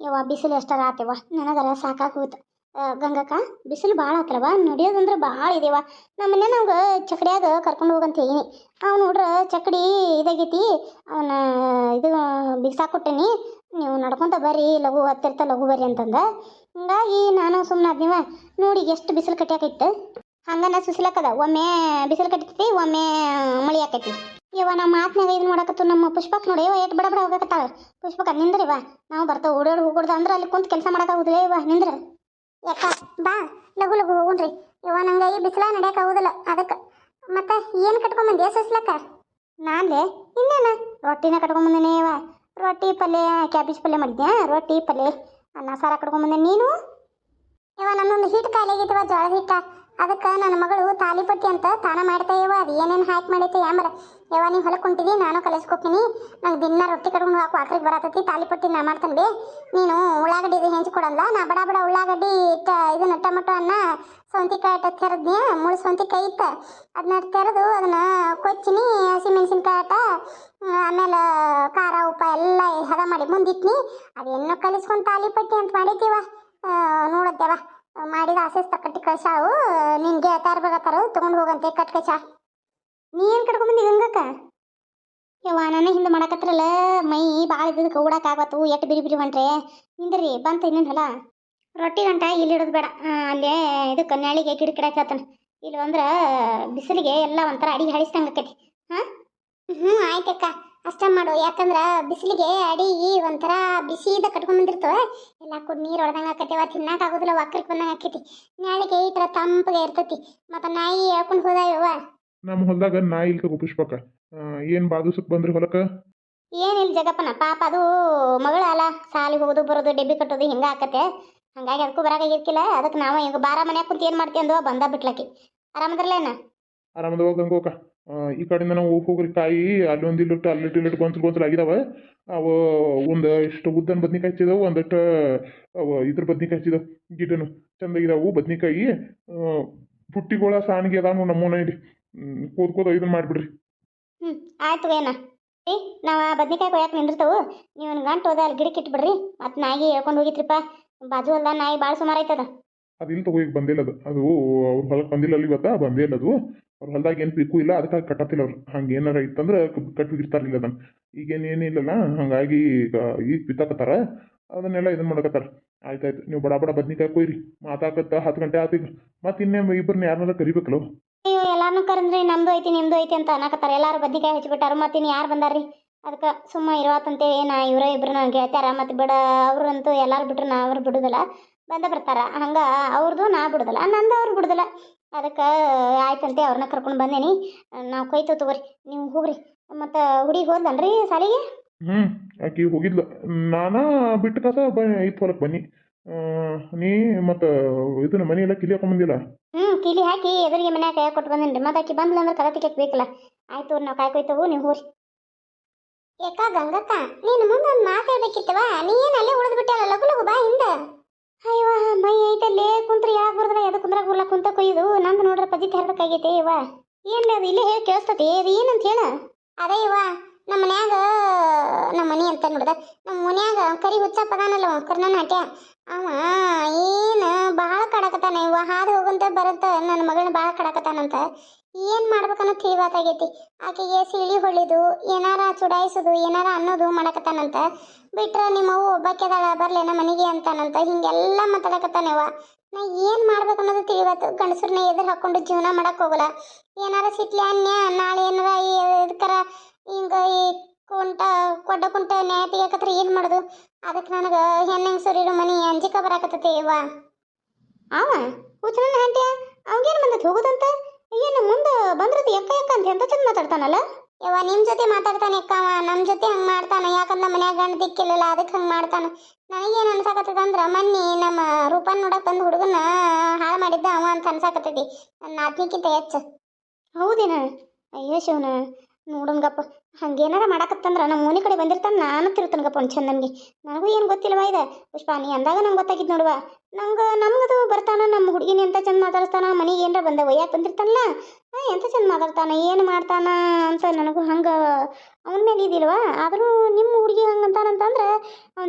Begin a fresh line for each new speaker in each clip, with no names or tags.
ಯವ್ವ, ಬಿಸಿಲು ಎಷ್ಟಾರ ಆತೇವ ನನಗರ ಸಾಕಾಗಿ ಹೋಯ್ತು ಗಂಗಕ್ಕ, ಬಿಸಿಲು ಭಾಳ ಆತಲ್ವ ನಡೆಯೋದಂದ್ರೆ ಭಾಳ ಇದೆವ ನಮ್ಮ ಮನೆ ನಮ್ಗೆ ಚಕಡಿಯಾಗ ಕರ್ಕೊಂಡು ಹೋಗಂತ ಹೇಳಿ ಅವ್ನು ನೋಡ್ರ ಚಕಡಿ ಇದಾಗೈತಿ. ಅವನ ಇದು ಬಿಸಾಕೊಟ್ಟೇನಿ ಕೊಟ್ಟೇನಿ. ನೀವು ನಡ್ಕೊಂತ ಬರ್ರಿ, ಲಘು ಹತ್ತಿರ್ತ ಲಘು ಬರ್ರಿ ಅಂತಂದ. ಹಿಂಗಾಗಿ ನಾನು ಸುಮ್ಮನೆ ಆದ್ನಿವ ನೋಡಿ ಎಷ್ಟು ಬಿಸಿಲು ಕಟ್ಟಿಯಾಕೈತೆ ಹಂಗನ ಸುಸಿಲಕ್ಕದ ಒಮ್ಮೆ ಬಿಸಿಲು ಕಟ್ಟಿತೈತಿ ಒಮ್ಮೆ ಮಳಿ ಆಕೈತಿ. ಇವ ನಮ್ಮ ಮಾತ್ನಾಗ ಇದು ಮಾಡಕತ್ತು ನಮ್ಮ ಪುಷ್ಪಕ್ ನೋಡಿ ಇವ ಎಷ್ಟು ಬಡ ಬಡ ಹೋಗಕತ್ತಾಳ. ಪುಷ್ಪಕ ನಿಂದ್ರಿವ ನಾವು ಬರ್ತಾವ, ಓಡಾಡಿ ಹೋಗ್ಬಿಡ್ದ ಅಂದ್ರೆ ಅಲ್ಲಿ ಕುಂತ ಕೆಲಸ ಮಾಡಕ್ಕಾಗುದಿಲ್ಲ ಇವ ನಿಂದ್ರ. ಯಾಕ ಬಾ ಲಘು ಲಘು ಹೋಗುಣ್ರಿ. ಇವ ನಂಗೆ ಈ ಬಿಸಿಲ ನಡೆಯಕ್ಕೆ ಆಗುದಿಲ್ಲ ಅದಕ್ಕೆ ಮತ್ತೆ ಏನು ಕಟ್ಕೊಂಬಂದಿ ಸುಸ್ಲಕ್ಕ ನಾನ್ಲೆ? ಇನ್ನೇನ? ರೊಟ್ಟಿನ ಕಟ್ಕೊಂಬಂದೇನೆ ಇವ ರೊಟ್ಟಿ ಪಲ್ಯ, ಕ್ಯಾಬೇಜ್ ಪಲ್ಯ ಮಾಡಿದ್ಯಾ? ರೊಟ್ಟಿ ಪಲ್ಯ, ಅನ್ನ ಸಾರ ಕಟ್ಕೊಂಬಂದೆ, ನೀನು? ಇವ ನನ್ನೊಂದು ಹಿಟ್ಟು ಖಾಲಿ ಆಗೈತವ ಜೋಳದ ಹಿಟ್ಟ. ಅದಕ್ಕೆ ನನ್ನ ಮಗಳು ತಾಲಿಪಟ್ಟಿ ಅಂತ ತಾನ ಮಾಡ್ತಾ ಇವ, ಅದು ಏನೇನು ಹ್ಯಾಕ್ ಮಾಡೈತೆ ಯಾಂಬರ ಯಾವ ನೀವು ಹೊಲಕ್ಕೆ ನಾನು ಕಲಿಸ್ಕೊತೀನಿ ನಂಗೆ ದಿನ ರೊಟ್ಟಿ ಕಡ್ಕೊಂಡು ಹಾಕು ಆಕ್ರಿಗೆ ಬರತೈತಿ ತಾಲಿಪಟ್ಟಿ ನಾ ಮಾಡ್ತಾನೆ ಬೇ. ನೀನು ಉಳ್ಳಾಗಡ್ಡಿ ಇದು ಹೆಂಚಿ ಕೊಡಲ್ಲ ನಾ ಬಡ ಬಡ ಉಳ್ಳಾಗಡ್ಡಿ ಟ ಇದನ್ನ ಟೊಮಟೊ ಅನ್ನ ಸೌಂತಿಕಾಯಿ ಅಟ್ಟ ತೆರದ್ನಿ, ಮುಳು ಸೌಂತಿಕಾಯಿ ಇತ್ತ ಅದನ್ನ ತೆರೆದು ಅದನ್ನ ಕೊಚ್ಚಿನಿ, ಹಸಿಮೆಣಸಿನ್ಕಾಯಿ ಆಟ ಆಮೇಲೆ ಖಾರ, ಉಪ್ಪ ಎಲ್ಲ ಹದ ಮಾಡಿ ಮುಂದಿಟ್ನಿ. ಅದೇನು ಕಲಿಸ್ಕೊಂಡು ತಾಲಿಪಟ್ಟಿ ಅಂತ ಮಾಡಿದ್ದೀವ ನೋಡತ್ತೇವ ಮಾಡಿದ ಆಸೆ ಕಟ್ಟಿ ಕಳ್ಸಾವು, ನಿನ್ಗೆ ಗೆಳತಾರ ಬಗತಾರ ತಗೊಂಡು ಹೋಗಂತೆ, ಕಟ್ ಕಚಾ ನೀ ಏನು ಕಟ್ಕೊಂಬಂದಿ ಗಂಗಕ್ಕ? ಯವ್ವ ನನ್ನ ಹಿಂದೆ ಮಾಡಕತ್ರಲ್ಲ ಮೈ ಭಾಳ ಇದ್ದದಕ್ಕೆ ಓಡಕ್ಕೆ ಆಗತ್ತು ಎಟ್ಟು ಬಿರಿ ಬಿರಿ ಹೊಂಟ್ರೆ. ನಿಂದ್ರಿ, ಬಂತ ಇನ್ನೇನು ಹೊಲ. ರೊಟ್ಟಿ ಗಂಟ ಇಲ್ಲಿ ಇಡೋದು ಬೇಡ. ಅಲ್ಲೇ ಇದಕ್ಕೆ ನೆಳಿಗೆ ಕಿಡಕಿಡಕ್ಕೆ ಹೇಳ್ತಾನೆ. ಇಲ್ಲಿ ಅಂದ್ರೆ ಬಿಸಿಲಿಗೆ ಎಲ್ಲ ಒಂಥರ ಅಡಿಗೆ ಹಳಿಸ್ದಂಗೆ ಆಕೈತಿ. ಹಾಂ? ಹ್ಞೂ ಆಯ್ತಕ್ಕ. ಅಷ್ಟ ಮಾಡು. ಯಾಕಂದ್ರೆ ಬಿಸಿಲಿಗೆ ಅಡಿ ಒಂಥರ ಬಿಸಿದ ಕಟ್ಕೊಂಡ್ಬಂದಿರ್ತವೆ ಎಲ್ಲ ಕುಡ್ ನೀರು ಹೊಡೆದಂಗೆ ಆಕೈತಿ ಅವತ್ತು ತಿನ್ನಕ್ಕೆ ಆಗೋದಿಲ್ಲ ಒಕ್ಕರಿಗೆ ಬಂದಂಗೆ ಆಕೈತಿ. ನಾಳೆಗೆ ಈ ಥರ ತಂಪಗೆ ಇರ್ತೈತಿ. ಮತ್ತು ನಾಯಿ ಹೇಳ್ಕೊಂಡು ಹೋದಾಯವ್ವ.
ನಮ್ಮ ಹೊಲದಾಗ ನಾಯಿ ಇಲ್ಲಿ ತಗೋ ಪುಷ್ಪಕ್ಕ ಏನು ಬಾದೂಸಕ್ಕೆ ಬಂದ್ರಿ ಹೊಲಕ್ಕೆ?
ಏನಿಲ್ಲ ಜಗಪ್ಪನ ಪಾಪ ಅದು ಮಗಳ ಅಲ್ಲ ಸಾಲಿಗೆ ಹೋಗೋದು ಬರೋದು ಡೆಬ್ಬಿ ಕಟ್ಟೋದು ಹಿಂಗೆ ಆಕತ್ತೆ. ಹಂಗಾಗಿ ಅದಕ್ಕೂ ಬರಾಕಾಗಿರ್ಕಿಲ್ಲ ಅದಕ್ಕೆ ನಾವು ಈಗ ಬಾರ ಮನ್ಯಾಗ ಕುಂತು ಏನು ಮಾಡ್ತೀವಿ ಅಂದವ ಬಂದ ಬಿಟ್ಲಕ್ಕಿ ಆರಾಮದ್ರಲ್ಲೇನ?
ಆರಾಮದ ಗಂಗೋಕ ಈ ಕಡೆಯಿಂದ ನಾವು ಹೋಗ್ರಿ ಕಾಯಿ ಅಲ್ಲೊಂದು ಇಲ್ಲಿಟ್ಟು ಅಲ್ಲಿಟ್ಟು ಇಲ್ಲಿಟ್ಟು ಗೊಂಚಲು ಗೊಂಚಲು ಆಗಿದಾವೆ. ಅವು ಒಂದು ಇಷ್ಟು ಉದ್ದನ ಬದ್ನಿಕಾಯಿ ಹಚ್ಚಿದವು ಒಂದಿಷ್ಟು ಅವು ಇದ್ರ ಬದ್ನಿಕಾಯಿ ಹಚ್ಚಿದವು. ಗಿಡನು ಚಂದಾಗಿದಾವು ಬದ್ನಿಕಾಯಿ. ಪುಟ್ಟಿಗಳ ಸಾಣಿಗೆ ಅದಾವ ನಮ್ಮೂನ ಇಲ್ಲಿ ಕೂದ್ ಕೂದ ಇದನ್ನ ಮಾಡಿಬಿಡ್ರಿ.
ಹ್ಞೂ ಆಯ್ತು ಏನ ಏ ನಾವು ಬದ್ನಿಕಾಯಿ ಕೊಯ್ಯಾಕೆ ನಿಂದಿರ್ತವು. ನೀವು ಗಂಟು ಹೋದ ಅಲ್ಲಿ ಗಿಡಕ್ಕೆ ಇಟ್ಬಿಡ್ರಿ. ಮತ್ತು ನಾಯಿ ಹೇಳ್ಕೊಂಡು ಹೋಗಿತ್ರಿಪ್ಪ ಬಾಜು ಅಲ್ಲ ನಾಯಿ ಭಾಳ ಸುಮಾರು ಐತದ.
ಅದು ಇಲ್ಲಿ ಬಂದಿಲ್ಲ ಅದು. ಅದು, ಅವ್ರ ಹೊಲಕ್ಕೆ ಬಂದಿಲ್ಲ ಅಲ್ಲಿ ಇವತ್ತ ಬಂದೇ ಇಲ್ಲ ಅದು. ಅವ್ರ ಹೊಲದಾಗ ಏನು ಪಿಕ್ಕು ಇಲ್ಲ ಅದಕ್ಕಾಗಿ ಕಟ್ಟತ್ತಿಲ್ಲ ಅವ್ರು. ಹಂಗೆ ಏನಾರ ಇತ್ತಂದ್ರೆ ಕಟ್ಟಿಗಿರ್ತಾರಿಲ್ಲ ಅದನ್ನು. ಈಗೇನು ಏನಿಲ್ಲಲ್ಲ ಹಾಗಾಗಿ ಈಗ ಈಗ ಬಿತ್ತಾಕತ್ತಾರ. ಅದನ್ನೆಲ್ಲ ಇದನ್ನ ಮಾಡಕತ್ತಾರ. ಆಯ್ತಾಯ್ತು, ನೀವು ಬಡ ಬಡ ಬದ್ನಿಕಾಯಿ ಕೊಯ್ರಿ. ಮಾತಾಕತ್ತ ಹತ್ತು ಗಂಟೆ ಆತು ಮತ್ತೆ ಇನ್ನೇ ಇಬ್ಬರನ್ನ ಯಾರನ್ನ ಕರಿಬೇಕಲ್ಲ?
ಅಯ್ಯೋ ಎಲ್ಲಾರನ್ನೂ ಕರೆದ್ರಿ ನಮ್ದು ಐತಿ, ನಿಮ್ದು ಐತಿ ಅಂತ ಅನ್ನಕತ್ತಾರ. ಎಲ್ಲಾರು ಬದ್ನಿಕಾಯಿ ಹಚ್ಬಿಟ್ಟಾರ. ಮತ್ತೆ ಇನ್ನು ಯಾರು ಬಂದಾರ್ರಿ? ಅದಕ್ಕೆ ಸುಮ್ಮ ಇರುವತ್ತಂತೇಳಿ ನಾ ಇವರ ಇಬ್ರು ನಾನು ಗೆಳತ್ಯಾರ ಮತ್ತು ಬಿಡ, ಅವ್ರಂತೂ ಎಲ್ಲಾರು ಬಿಟ್ರು ನಾ ಅವ್ರು ಬಿಡುದಿಲ್ಲ. ಬಂದ ಬರ್ತಾರ ಹಂಗೆ ಅವ್ರದ್ದು ನಾ ಬಿಡುದಿಲ್ಲ. ನಂದು ಅವ್ರು ಬಿಡುದಿಲ್ಲ. ಅದಕ್ಕೆ ಆಯ್ತಂತೆ ಅವ್ರನ್ನ ಕರ್ಕೊಂಡು ಬಂದೇನಿ. ನಾವು ಕೊಯ್ತು ತಗೋರಿ. ನೀವು ಹೋಗ್ರಿ. ಮತ್ತು ಹುಡುಗಿ ಹೋದ್ಲನ್ರಿ ಸಾಲಿಗೆ
ಹ್ಞೂ ಆಕಿ ಹೋಗಿದ್ಲ. ನಾನಾ ಬಿಟ್ಟು ಕಸ ಬ ಹೊಲಕ್ಕೆ ಬನ್ನಿ. ನೀ ಮತ್ತು ಇದನ್ನ ಮನೆ ಎಲ್ಲ ಕಿಲಿ ಹಾಕೊಂಬಂದಿಲ್ಲ
ಹ್ಞೂ ಕೀಲಿ ಹಾಕಿ ಎದುರಿಗೆ ಮನ್ಯಾಗ ಕೈ ಕೊಟ್ಟು ಬಂದೇನಿ ಮತ್ತೆ ಆಕಿ ಬಂದ್ಲ ಅಂದ್ರೆ ಕದ ತಿಕ್ಕಕ್ಕೆ ಬೇಕಲ್ಲ. ಆಯ್ತು ನಾವು ಕಾಯ್ಕೊಯ್ತವು ನೀವು ಹೋರಿ ಏಕ ಗಂಗಕ್ಕ ನೀನು ಮುಂದೆ ಒಂದು ಮಾತು ಹೇಳ್ಬೇಕಿತ್ತವ? ನೀ ಏನು ಅಲ್ಲೇ ಉಳಿದು ಬಿಟ್ಟಲ್ಲ ಲಗು ಲಗು ಬಾ ಹಿಂದೆ. ಅಯ್ಯವ ಮೈ ಐತಲ್ಲೇ ಕುಂತ್ರ ಯಾಕೆ ಬರ್ದ್ರ ಯಾವ್ದು ಕುಂದ್ರ ಬರ್ಲ ಕುಂತ ಕೊಯ್ದು ನಂದು ನೋಡ್ರ ಪದಿ ಹರ್ದಕ್ಕಾಗೈತೆ ಇವ. ಏನ್ರಿ ಅದು? ಇಲ್ಲೇ ಹೇಳಿ ಕೇಳಿಸ್ತತಿ. ಅದು ಏನಂತ ಹೇಳ? ಅದೇ ಇವ, ನಮ್ಮ ಮನ್ಯಾಗ, ನಮ್ಮ ಮನಿ ಅಂತ ನೋಡ್ದ. ನಮ್ಮ ಮನ್ಯಾಗ ಕರಿ ಹುಚ್ಚಪ್ಪ ಕರ್ನಾಟಕ ಅವ ಏನು ಭಾಳ ಕಡಕತಾನೆ ಇವ ಹಾದು ಹೋಗಂತ ಬರುತ್ತ, ನನ್ನ ಮಗಳನ್ನ ಭಾಳ ಕಡಕತಾನಂತ ಏನು ಮಾಡ್ಬೇಕನ್ನೋ ತಿಳಿವಾತಾಗೈತಿ ಆಕೆಗೆ ಸಿಳಿ ಹೊಳಿದು ಏನಾರ ಚುಡಾಯಿಸುದು, ಏನಾರ ಅನ್ನೋದು ಮಾಡಕತ್ತಾನಂತ. ಬಿಟ್ರ ನಿಮ್ಮ ಅವ್ವ ಒಬ್ಬಾಕೆದಾಳ ಬರ್ಲೇನ ಮನೆಗೆ ಅಂತಾನಂತ. ಹಿಂಗೆಲ್ಲ ಅವ ನಾ ಏನು ಮಾಡ್ಬೇಕನ್ನೋದು ತಿಳಿವತ್ತು ಗಂಡಸ್ರನ್ನ ಎದುರು ಹಾಕೊಂಡು ಜೀವನ ಮಾಡಕ್ ಹೋಗಲ್ಲ. ಏನಾರ ಸಿಟ್ಲಿ ಅನ್ಯ, ನಾಳೆ ಏನಾರ ಇದಕ್ಕರ ಹಿಂಗ ಈ ಕುಂಟ ಕೊಡ್ಡ ಕುಂಟ ನ್ಯಾಯ ತೆಗಿಯಕತ್ರ ಏನು ಮಾಡೋದು? ಅದಕ್ಕೆ ನನಗೆ ಹೆಣ್ಣಂಗೆ ಸುರಿರು ಮನಿ ಅಂಜಿಕ ಬರಾಕತ್ತೈತಿ ಇವ. ಅವ? ಹುಚ್ಚನ ಆಂಟಿ ಅವಂಗೇನು ಬಂದತ್ ಹೋಗುದಂತ? ಏನು ಮುಂದೆ ಬಂದ್ರದು ಎಕ್ಕ ಎಕ್ಕ ಅಂತ ಎಂತ ಚಂದ ಮಾತಾಡ್ತಾನಲ್ಲ? ಯವ್ವ ನಿಮ್ಮ ಜೊತೆ ಮಾತಾಡ್ತಾನೆ ಅಕ್ಕ ಅವ. ನಮ್ಮ ಜೊತೆ ಹಂಗೆ ಮಾಡ್ತಾನೆ. ಯಾಕಂದ್ರೆ ಮನ್ಯಾಗ ಗಂಡ ದಿಕ್ಕಿಲ್ಲ ಅದಕ್ಕೆ ಹಂಗೆ ಮಾಡ್ತಾನೆ. ನನಗೇನು ಅನ್ಸಾಕತ್ತದ ಅಂದ್ರೆ ಮನ್ನಿ ನಮ್ಮ ರೂಪನ್ ನೋಡಕ್ಕೆ ಬಂದು ಹುಡುಗನ ಹಾಳು ಮಾಡಿದ್ದ ಅವ ಅಂತ ಅನ್ಸಾಕತ್ತೈತಿ. ನನ್ನ ಆತ್ಮಿಕ್ಕಿಂತ ಹೆಚ್ಚು. ಹೌದೇನ? ಅಯ್ಯೋ ಶಿವನ. ನೋಡೋನ್ಗಪ್ಪ ಹಂಗೇನಾರ ಮಾಡಾಕತ್ತಂದ್ರ ನಮ್ಮ ಮನೆ ಕಡೆ ಬಂದಿರ್ತಾನೆ ನಾನು ತಿರುತ್ತನ್ಗಪ್ಪ ಒಂದು ಚಂದ ನಮಗೆ. ನನಗೂ ಏನು ಗೊತ್ತಿಲ್ಲವ ಇದೆ. ಪುಷ್ಪ, ನೀ ಅಂದಾಗ ನಂಗೆ ಗೊತ್ತಾಗಿದ್ದು ನೋಡುವ. ನಂಗೆ, ನಮ್ಗದು ಬರ್ತಾನ ನಮ್ಮ ಹುಡುಗಿನ ಎಂತ ಚಂದ ಮಾತಾಡಿಸ್ತಾನ, ಮನೆಗೆ ಏನಾರ ಬಂದ ಯಾಕೆ ಬಂದಿರ್ತಾನಲ್ಲ ಎಂತ ಚಂದ ಮಾತಾಡ್ತಾನ, ಏನು ಮಾಡ್ತಾನ ಅಂತ ನನಗೂ ಹಂಗೆ ಅವನ ಮೇಲೆ ಇದಿಲ್ವಾ ಆದರೂ ನಿಮ್ಮ ಹುಡುಗಿ ಹಂಗೆ ಅಂತಾನಂತಂದ್ರೆ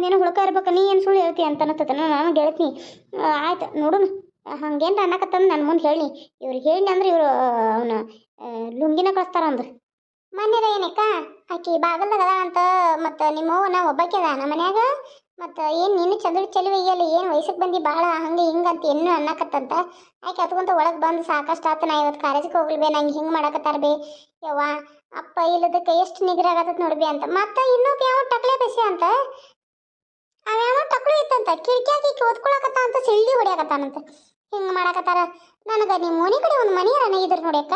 ಏನೋ ಹುಡುಕ ಇರ್ಬೇಕು, ನೀ ಏನು ಸುಳ್ಳು ಹೇಳ್ತಿ ಅಂತ ಅನ್ನತ್ತತನ ನಾನು ಗೆಳತಿ. ಆಯ್ತು ನೋಡೋಣ ಹಂಗೇನು ಅನ್ನಕತ್ತಂದು ನನ್ನ ಮುಂದೆ ಹೇಳಿ ಇವ್ರಿಗೆ ಹೇಳಿ ಅಂದ್ರೆ ಇವರು, ಅವನ ಲುಂಗಿನ ಕಳಿಸ್ತಾರ ಅಂದು ಮನ್ಯರ ಏನಕ್ಕ? ಆಕಿ ಬಾಗಲ್ದಾಗ ಅದ ಅಂತ ಮತ್ತು ನಿಮ್ಮ ನಾ ಒಬ್ಬಾಕಿ ಅದ ನಮ್ಮ ಮನ್ಯಾಗ. ಮತ್ತು ಏನು ನೀನು ಚಂದ್ರ ಚೆಲುವೆಯಲ್ಲಿ ಏನು ವಯಸ್ಸಿಗೆ ಬಂದು ಭಾಳ ಹಂಗೆ ಹಿಂಗೆ ಅಂತ ಏನು ಅನ್ನಕತ್ತಂತ. ಆಕೆ ಹತ್ಕೊಂತ ಒಳಗೆ ಬಂದು ಸಾಕಷ್ಟು ಆತು ನಾ ಇವತ್ತು ಕಾಲೇಜಿಗೆ ಹೋಗ್ಲಿ ಬೇ ನಂಗೆ ಹಿಂಗೆ ಮಾಡಕತ್ತಾರ ಬೇ. ಯವ್ವ, ಅಪ್ಪ ಇಲ್ಲದಕ್ಕೆ ಎಷ್ಟು ನಿಗ್ರಹ ಆಗತ್ತದ ನೋಡ್ಬಿ ಅಂತ. ಮತ್ತು ಇನ್ನೊಬ್ಬ ಯಾವ ಟಕ್ಲೆ ಬೆಸಿ ಅಂತ. ಅವ್ಯಾವ ಟಕ್ಳು ಇತ್ತಂತ. ಕಿಟಕಿಯಾಗಿ ಓದ್ಕೊಳಕತ್ತ ಅಂತ, ಸಿಳ್ಳಿ ಹೊಡಿಯಾಕತ್ತಾನಂತ ಹಿಂಗೆ ಮಾಡಕತ್ತಾರ. ನನಗೆ ನಿಮ್ಮ ಮನೆ ಕಡೆ ಒಂದು ಮನೆ ಇದ್ರ ನೋಡ್ಯಾಕ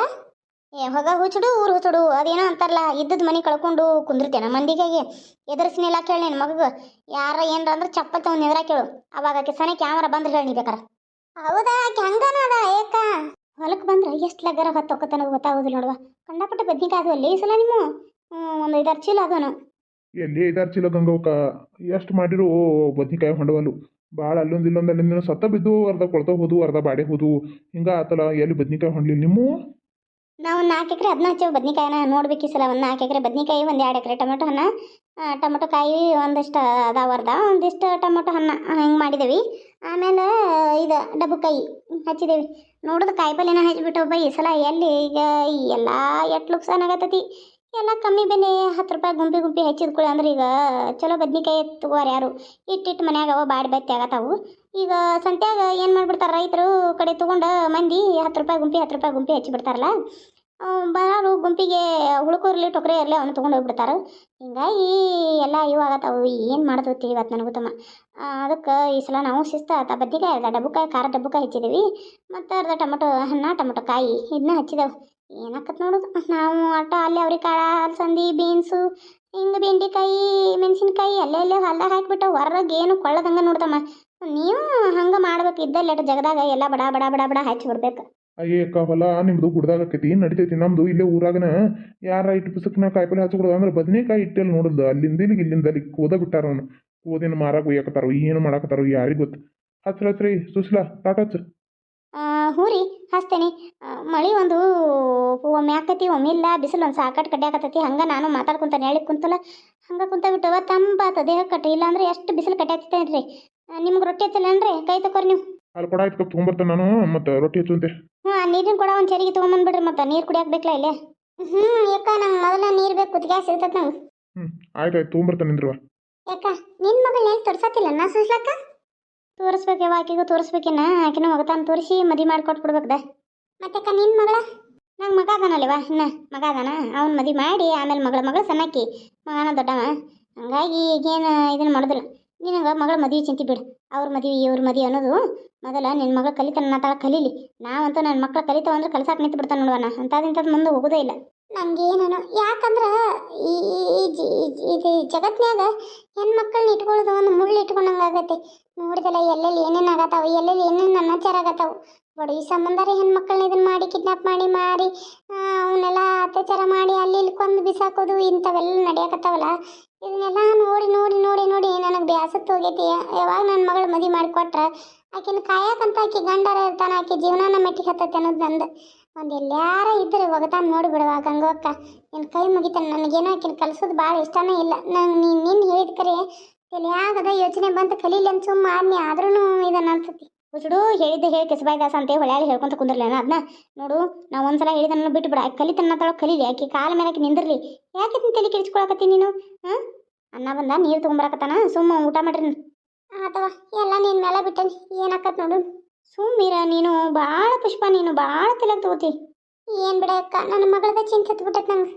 ಏ, ಹೊಗ ಹುಚ್ಚುಡು, ಊರು ಹುಚ್ಚುಡು, ಅದೇನೋ ಅಂತಾರಲ್ಲ, ಇದ್ದದ ಮನೆ ಕಳ್ಕೊಂಡು ಕುಂದಿರ್ತೇನೆ? ಮಂದಿಗೆ ಎದುರಿಸ್ನಿಲ್ಲ ಕೇಳಿ ನಿನ್ನ ಮಗಗೆ. ಯಾರ ಏನ್ರ ಅಂದ್ರೆ ಚಪ್ಪಲ್ ತಗೊಂಡು ನಿಂದ್ರ ಕೇಳು. ಅವಾಗ ಆಕೆ ಸನೆ ಕ್ಯಾಮರಾ ಬಂದ್ರೆ ಹೇಳಿ ಬೇಕಾರ. ಹೌದಾ, ಆಕೆ ಹಂಗನ ಅದ ಏಕ? ಹೊಲಕ್ಕೆ ಬಂದ್ರೆ ಎಷ್ಟು ಲಗ್ಗರ ಹೊತ್ತೊಕ್ಕತನ ಗೊತ್ತಾಗೋದಿಲ್ಲ ನೋಡುವ. ಕಂಡಪಟ್ಟ ಬದ್ನಿಕಾಯಿ ಅದು ಅಲ್ಲಿ ಸಲ ನಿಮ್ಮ ಒಂದು ಐದಾರು ಚೀಲ ಅದನು
ಎಲ್ಲಿ ಐದಾರು ಚೀಲ ಗಂಗವಕ್ಕ ಎಷ್ಟು ಮಾಡಿರು ಬದ್ನಿಕಾಯಿ ಹೊಂಡವಲ್ಲು? ಭಾಳ ಅಲ್ಲೊಂದು ಇಲ್ಲೊಂದು ಅಲ್ಲಿಂದ ಸತ್ತ ಬಿದ್ದು, ಅರ್ಧ ಕೊಳ್ತಾ ಹೋದು, ಅರ್ಧ ಬಾಡೆ ಹೋದು, ಹಿಂಗೆ ಆತಲ್ಲ, ಎಲ್ಲಿ ಬದ್ನಿಕಾಯಿ ಹೊಂಡ್ಲಿ ನಿಮ್ಮ?
ನಾವು ನಾಲ್ಕು ಎಕರೆ ಅದನ್ನ ಹಚ್ಚೇವು ಬದ್ನಿಕಾಯಿನ ನೋಡ್ಬೇಕು ಈ ಸಲ. ಒಂದು ನಾಲ್ಕು ಎಕರೆ ಬದ್ನಿಕಾಯಿ, ಒಂದು ಎರಡು ಎಕರೆ ಟೊಮೆಟೊ ಹಣ್ಣು. ಟೊಮೆಟೊ ಕಾಯಿ ಒಂದಿಷ್ಟು ಅದಾವ ಅರ್ಧ ಒಂದಿಷ್ಟು ಟೊಮೆಟೊ ಹಣ್ಣು ಹಿಂಗೆ ಮಾಡಿದೇವಿ. ಆಮೇಲೆ ಇದು ಡಬ್ಬುಕಾಯಿ ಹಚ್ಚಿದೇವಿ. ನೋಡಿದ ಕಾಯಿ ಪಲ್ಯನ ಬೈ, ಈ ಸಲ ಎಲ್ಲಿ ಈಗ ಎಲ್ಲ ಎಟ್ ಲುಕ್ಸಾನ್ ಆಗತ್ತತಿ ಎಲ್ಲ ಕಮ್ಮಿ ಬೆಲೆ ಹತ್ತು ರೂಪಾಯಿ ಗುಂಪಿ ಗುಂಪಿ ಹೆಚ್ಚಿದ ಕೂಡ ಅಂದ್ರೆ ಈಗ ಚಲೋ ಬದ್ನಿಕಾಯಿ ತಗೋರು ಯಾರು. ಇಟ್ಟಿಟ್ಟು ಮನ್ಯಾಗ ಅವ ಬಾಡಿ ಬತ್ತಿ ಆಗತ್ತಾವು ಈಗ ಸಂತ್ಯಾಗ ಏನು ಮಾಡ್ಬಿಡ್ತಾರೆ ರೈತರು ಕಡೆ ತೊಗೊಂಡು ಮಂದಿ ಹತ್ತು ರೂಪಾಯಿ ಗುಂಪಿ ಹತ್ತು ರೂಪಾಯಿ ಗುಂಪಿ ಹಚ್ಚಿಬಿಡ್ತಾರಲ್ಲ. ಬರೋರು ಗುಂಪಿಗೆ ಹುಳುಕೋರ್ಲಿ ಟೊಕರೆ ಇರಲಿ, ಅವನು ತೊಗೊಂಡು ಹೋಗ್ಬಿಡ್ತಾರೆ. ಹಿಂಗಾಗಿ ಎಲ್ಲ ಇವಾಗತ್ತವು ಏನು ಮಾಡ್ತೈತಿ ಇವತ್ತು ನನಗೂ ತಮ್ಮ ಅದಕ್ಕೆ ಈ ಸಲ ನಾವು ಶಿಸ್ತು ಆತ, ಬದ್ನಿಕಾಯಿ ಅರ್ಧ ಡಬ್ಬಕಾಯಿ, ಖಾರ ಡಬ್ಬಕಾಯಿ ಹಚ್ಚಿದ್ದೀವಿ ಮತ್ತು ಅರ್ಧ ಟೊಮೆಟೊ, ಹಣ್ಣ, ಟೊಮೆಟೊ ಕಾಯಿ ಇದನ್ನ ಹಚ್ಚಿದೆವು. ಏನಾಕತ್ ನೋಡು ನಾವು ಆಟ ಅಲ್ಲಿ ಅವ್ರಿಗೆ ಕಾಳ ಅಲಸಂದಿ ಬೀನ್ಸು, ಹಿಂಗೆ ಬೆಂಡೆಕಾಯಿ, ಮೆಣಸಿನ್ಕಾಯಿ, ಅಲ್ಲೇ ಅಲ್ಲೇ ಹೊಲ್ದಾಗ ಹಾಕಿಬಿಟ್ಟು ಹೊರಗೆ ಏನು ಕೊಳ್ಳದಂಗೆ ನೋಡ್ತಮ್ಮ ನೀವು ಹಂಗೆ ಮಾಡ್ಬೇಕು ಇದ್ದಲ್ಲೆಟ್ಟು ಜಗದಾಗ ಎಲ್ಲ ಬಡ ಬಡ ಬಡ ಬಡ ಹಚ್ಚಿ ಬಿಡ್ಬೇಕು.
ಅಯ್ಯೇ ಅಕ್ಕ ಹೊಲ ನಿಮ್ದು ಗುಡ್ದಾಗ ಆಕೈತಿ ನಡಿತೈತಿ? ನಮ್ದು ಇಲ್ಲೇ ಊರಾಗನ ಯಾರ ಇಟ್ಟು ಪುಸ್ತಕನ ಕಾಯಿಪಲ್ಲೆ ಹಚ್ಕೊಡೋದು ಅಂದ್ರೆ ಬದನೆಕಾಯಿ ಇಟ್ಟಲ್ಲಿ ನೋಡುದು ಅಲ್ಲಿಂದ ಇಲ್ಲಿಗೆ ಇಲ್ಲಿಂದ ಅಲ್ಲಿ ಕೋದ ಬಿಟ್ಟಾರ ಅವನು. ಕೋದಿನ ಮಾರಾಗ ಒಯ್ಯಕತ್ತಾರ ಏನು ಮಾಡಾಕತ್ತಾರ ಯಾರಿಗೆ ಗೊತ್ತು. ಹಚ್ರ ಹಚ್ರಿ ಸುಸ್ಲಾ ಹಚ್ಚು.
ಹ್ಞೂ ರೀ ಹಚ್ತೇನೆ. ಮಳೆ ಒಂದು ಒಮ್ಮೆ ಆಕತಿ ಒಮ್ಮೆ ಇಲ್ಲ. ಬಿಸಿಲು ಒಂದು ಸಾಕಟ್ ಕಡ್ಡೆ ಆಕತ್ತೈತಿ. ಹಂಗೆ ನಾನು ಮಾತಾಡ್ಕೊಂತ ಹೇಳಿ ಕುಂತಲ್ಲ. ಹಂಗೆ ಕುಂತ ಬಿಟ್ಟವ ತಂಪಾತ ದೇಹ ಕಟ್ಟಿ ಇಲ್ಲಾಂದ್ರೆ ಎಷ್ಟು ಬಿಸಿಲು ಕಟ್ಟಿ ರೀ ನಿಮ್ಗೆ ರೊಟ್ಟಿ ಹಚ್ಚಲ್ಲನ್ರಿ ಕೈ ತಕೋರಿ ನೀವು.
ಅಲ್ಲಿ ಕೊಡ ಆಯ್ತು ಕಪ್ ತೊಗೊಂಬರ್ತೇನೆ ನಾನು. ಮತ್ತು ರೊಟ್ಟಿ ಹಚ್ಚುವಂತೆ.
ಹ್ಞೂ ಆ ನೀರಿನ ಕೂಡ ಒಂದು ಚರಿಗೆ ತೊಗೊಂಬಂದ್ಬಿಡ್ರಿ ಮತ್ತೆ. ನೀರು ಕುಡಿಯಕ್ಕೆ ಬೇಕಲ್ಲ ಇಲ್ಲೇ? ಹ್ಞೂ ಯಾಕ ನಂಗೆ ಮೊದಲ ನೀರು ಬೇಕು. ಕುದಿಗೆ ಸಿಗ್ತೈತೆ ನಂಗೆ.
ಹ್ಞೂ ಆಯ್ತು ಆಯ್ತು ತೊಗೊಂಬರ್ತೇನೆ ನಿಂದ್ರವ.
ಯಾಕ ನಿನ್ನ ಮಗಳು ಏನು ತೋರ್ಸತ್ತಿಲ್ಲ? ನಾ ಸುಸ್ಲಕ್ಕ? ತೋರಿಸ್ಬೇಕು ಯಾವ ಆಕೆಗೂ ತೋರಿಸ್ಬೇಕಿನ ಆಕಿನ ಮಗತಾನ ತೋರಿಸಿ ಮದಿ ಮಾಡಿ ಕೊಟ್ಬಿಡ್ಬೇಕದ ಮತ್ತಕ್ಕ ನಿನ್ನ ಮಗಳ? ನಂಗೆ ಮಗ ಅದಾನಲ್ಲವ ಇನ್ನ. ಮಗ ಅದಾನ. ಅವ್ನ ಮದಿ ಮಾಡಿ ಆಮೇಲೆ ಮಗಳ ಮಗಳು ಸಣ್ಣಕ್ಕಿ ಮಗನ ದೊಡ್ಡವ. ಹಂಗಾಗಿ ಈಗೇನು ಇದನ್ನ ಮಾಡೋದಿಲ್ಲ. ನಿನಗೆ ಮಗಳ ಮದುವೆ ಚಿಂತೆ ಬಿಡು. ಅವ್ರ ಮದುವೆ, ಇವ್ರ ಮದುವೆ ಅನ್ನೋದು ಮೊದಲ ನಿನ್ನ ಮಗಳು ಕಲಿತಾನ ತಾಳ ಕಲೀಲಿ. ನಾವಂತೂ ನನ್ನ ಮಕ್ಕಳು ಕಲಿತಾವ ಅಂದ್ರೆ ನಿಂತು ಬಿಡ್ತಾನೆ ನೋಡುವಣ್ಣ ಅಂಥದ್ದು ಮುಂದೆ ಹೋಗೋದೇ ಇಲ್ಲ. ನಂಗೇನೋ, ಯಾಕಂದ್ರೆ ಇದು ಜಗತ್ನ್ಯಾಗ ಹೆಣ್ಮಕ್ಳನ್ನ ಇಟ್ಕೊಳ್ಳೋದು ಒಂದು ಮುಳ್ಳು ಇಟ್ಕೊಂಡಂಗೆ ಆಗತ್ತೆ. ನೋಡಿದಲ್ಲ, ಎಲ್ಲೆಲ್ಲಿ ಏನೇನು ಆಗತ್ತಾವ, ಎಲ್ಲೆಲ್ಲಿ ಏನೇನು ಅನಾಚಾರ ಆಗತ್ತಾವು. ಬಡ ಈ ಸಂಬಂಧ ರೀ ಹೆಣ್ಮಕ್ಳನ್ನ ಇದನ್ನ ಮಾಡಿ ಕಿಡ್ನಾಪ್ ಮಾಡಿ, ಮಾರಿ ಅವನ್ನೆಲ್ಲ ಅತ್ಯಾಚಾರ ಮಾಡಿ, ಅಲ್ಲಿ ಇಲ್ಲಿ ಕೊಂದು ಬಿಸಾಕೋದು ಇಂಥವೆಲ್ಲ ನಡೆಯಕತ್ತಾವಲ್ಲ. ಇದನ್ನೆಲ್ಲ ನೋಡಿ ನೋಡಿ ನೋಡಿ ನೋಡಿ ನನಗೆ ಬ್ಯಾಸತ್ತು ಹೋಗೈತಿ. ಯಾವಾಗ ನನ್ನ ಮಗಳು ಮದುವೆ ಮಾಡಿಕೊಟ್ರೆ, ಆಕಿನ ಕಾಯಕಂತ ಆಕೆ ಗಂಡರ ಇರ್ತಾನೆ, ಆಕಿ ಜೀವನಾನ ಮೆಟ್ಟಿಗೆ ಹತ್ತೈತೆ ಅನ್ನೋದು ನಂದು. ಒಂದು ಎಲ್ಲಾರ ಇದ್ರೆ ಒಗತಾನ ನೋಡಿ ಬಿಡವಾ ಗಂಗೋಕ್ಕ ನಿನ್ನ ಕೈ ಮುಗಿತಾನೆ ನನಗೇನೋ ಆಕಿನ ಕಲ್ಸೋದು ಭಾಳ ಇಷ್ಟನೇ ಇಲ್ಲ. ನಂಗೆ ನೀನು ನಿನ್ನ ಹೇಳಿದ ಕರೆ ತಲೆಯಾಗದ ಯೋಚನೆ ಬಂತು ಕಲೀಲಿ ಅಂತ ಸುಮ್ಮ ಆದ್ನಿ ಆದ್ರೂ ಇದನ್ನ ಅನ್ಸತಿ. ಹುಚ್ಚುಡು ಹೇಳಿದ್ದೆ ಹೇಳಿ ಕೆಸಬಾಯ್ದಾಸ ಅಂತ ಹೊಳ್ಯಾಳಿ ಹೇಳ್ಕೊಂತ ಕುಂದ್ರಲ್ಲ ಅದನ್ನ ನೋಡು ನಾವು ಒಂದ್ಸಲ ಹೇಳಿದನ್ನ ಬಿಟ್ಟು ಬಿಡ ಕಲಿತನ್ನ ತಳೋ ಕಲೀಲಿ ಆಕೆ ಕಾಲ ಮೇಲೆ ಆಕಿ ನಿಂದಿರ್ಲಿ. ಯಾಕೆ ತಲೆ ಕೆಡಿಸ್ಕೊಳಕತ್ತಿ ನೀನು? ಹಾಂ? ಅನ್ನ ಬಂದ ನೀರು ತೊಗೊಂಬರಕತ್ತಾನ? ಸುಮ್ಮ ಊಟ ಮಾಡ್ರಿ ಅಥವಾ ಎಲ್ಲ ನಿನ್ನ ಮೇಲೆ ಬಿಟ್ಟನಿ. ಏನಾಕತ್ ನೋಡು. ಸುಮ್ಮೀರ ನೀನು ಭಾಳ ಪುಷ್ಪ ನೀನು ಭಾಳ ತಲೆ ತಗೋತಿ. ಏನು ಬಿಡಕ್ಕ ನನ್ನ ಮಗಳದ ಚಿಂತೆ ಹತ್ಬಿಟ್ಟತ್ ನಂಗೆ.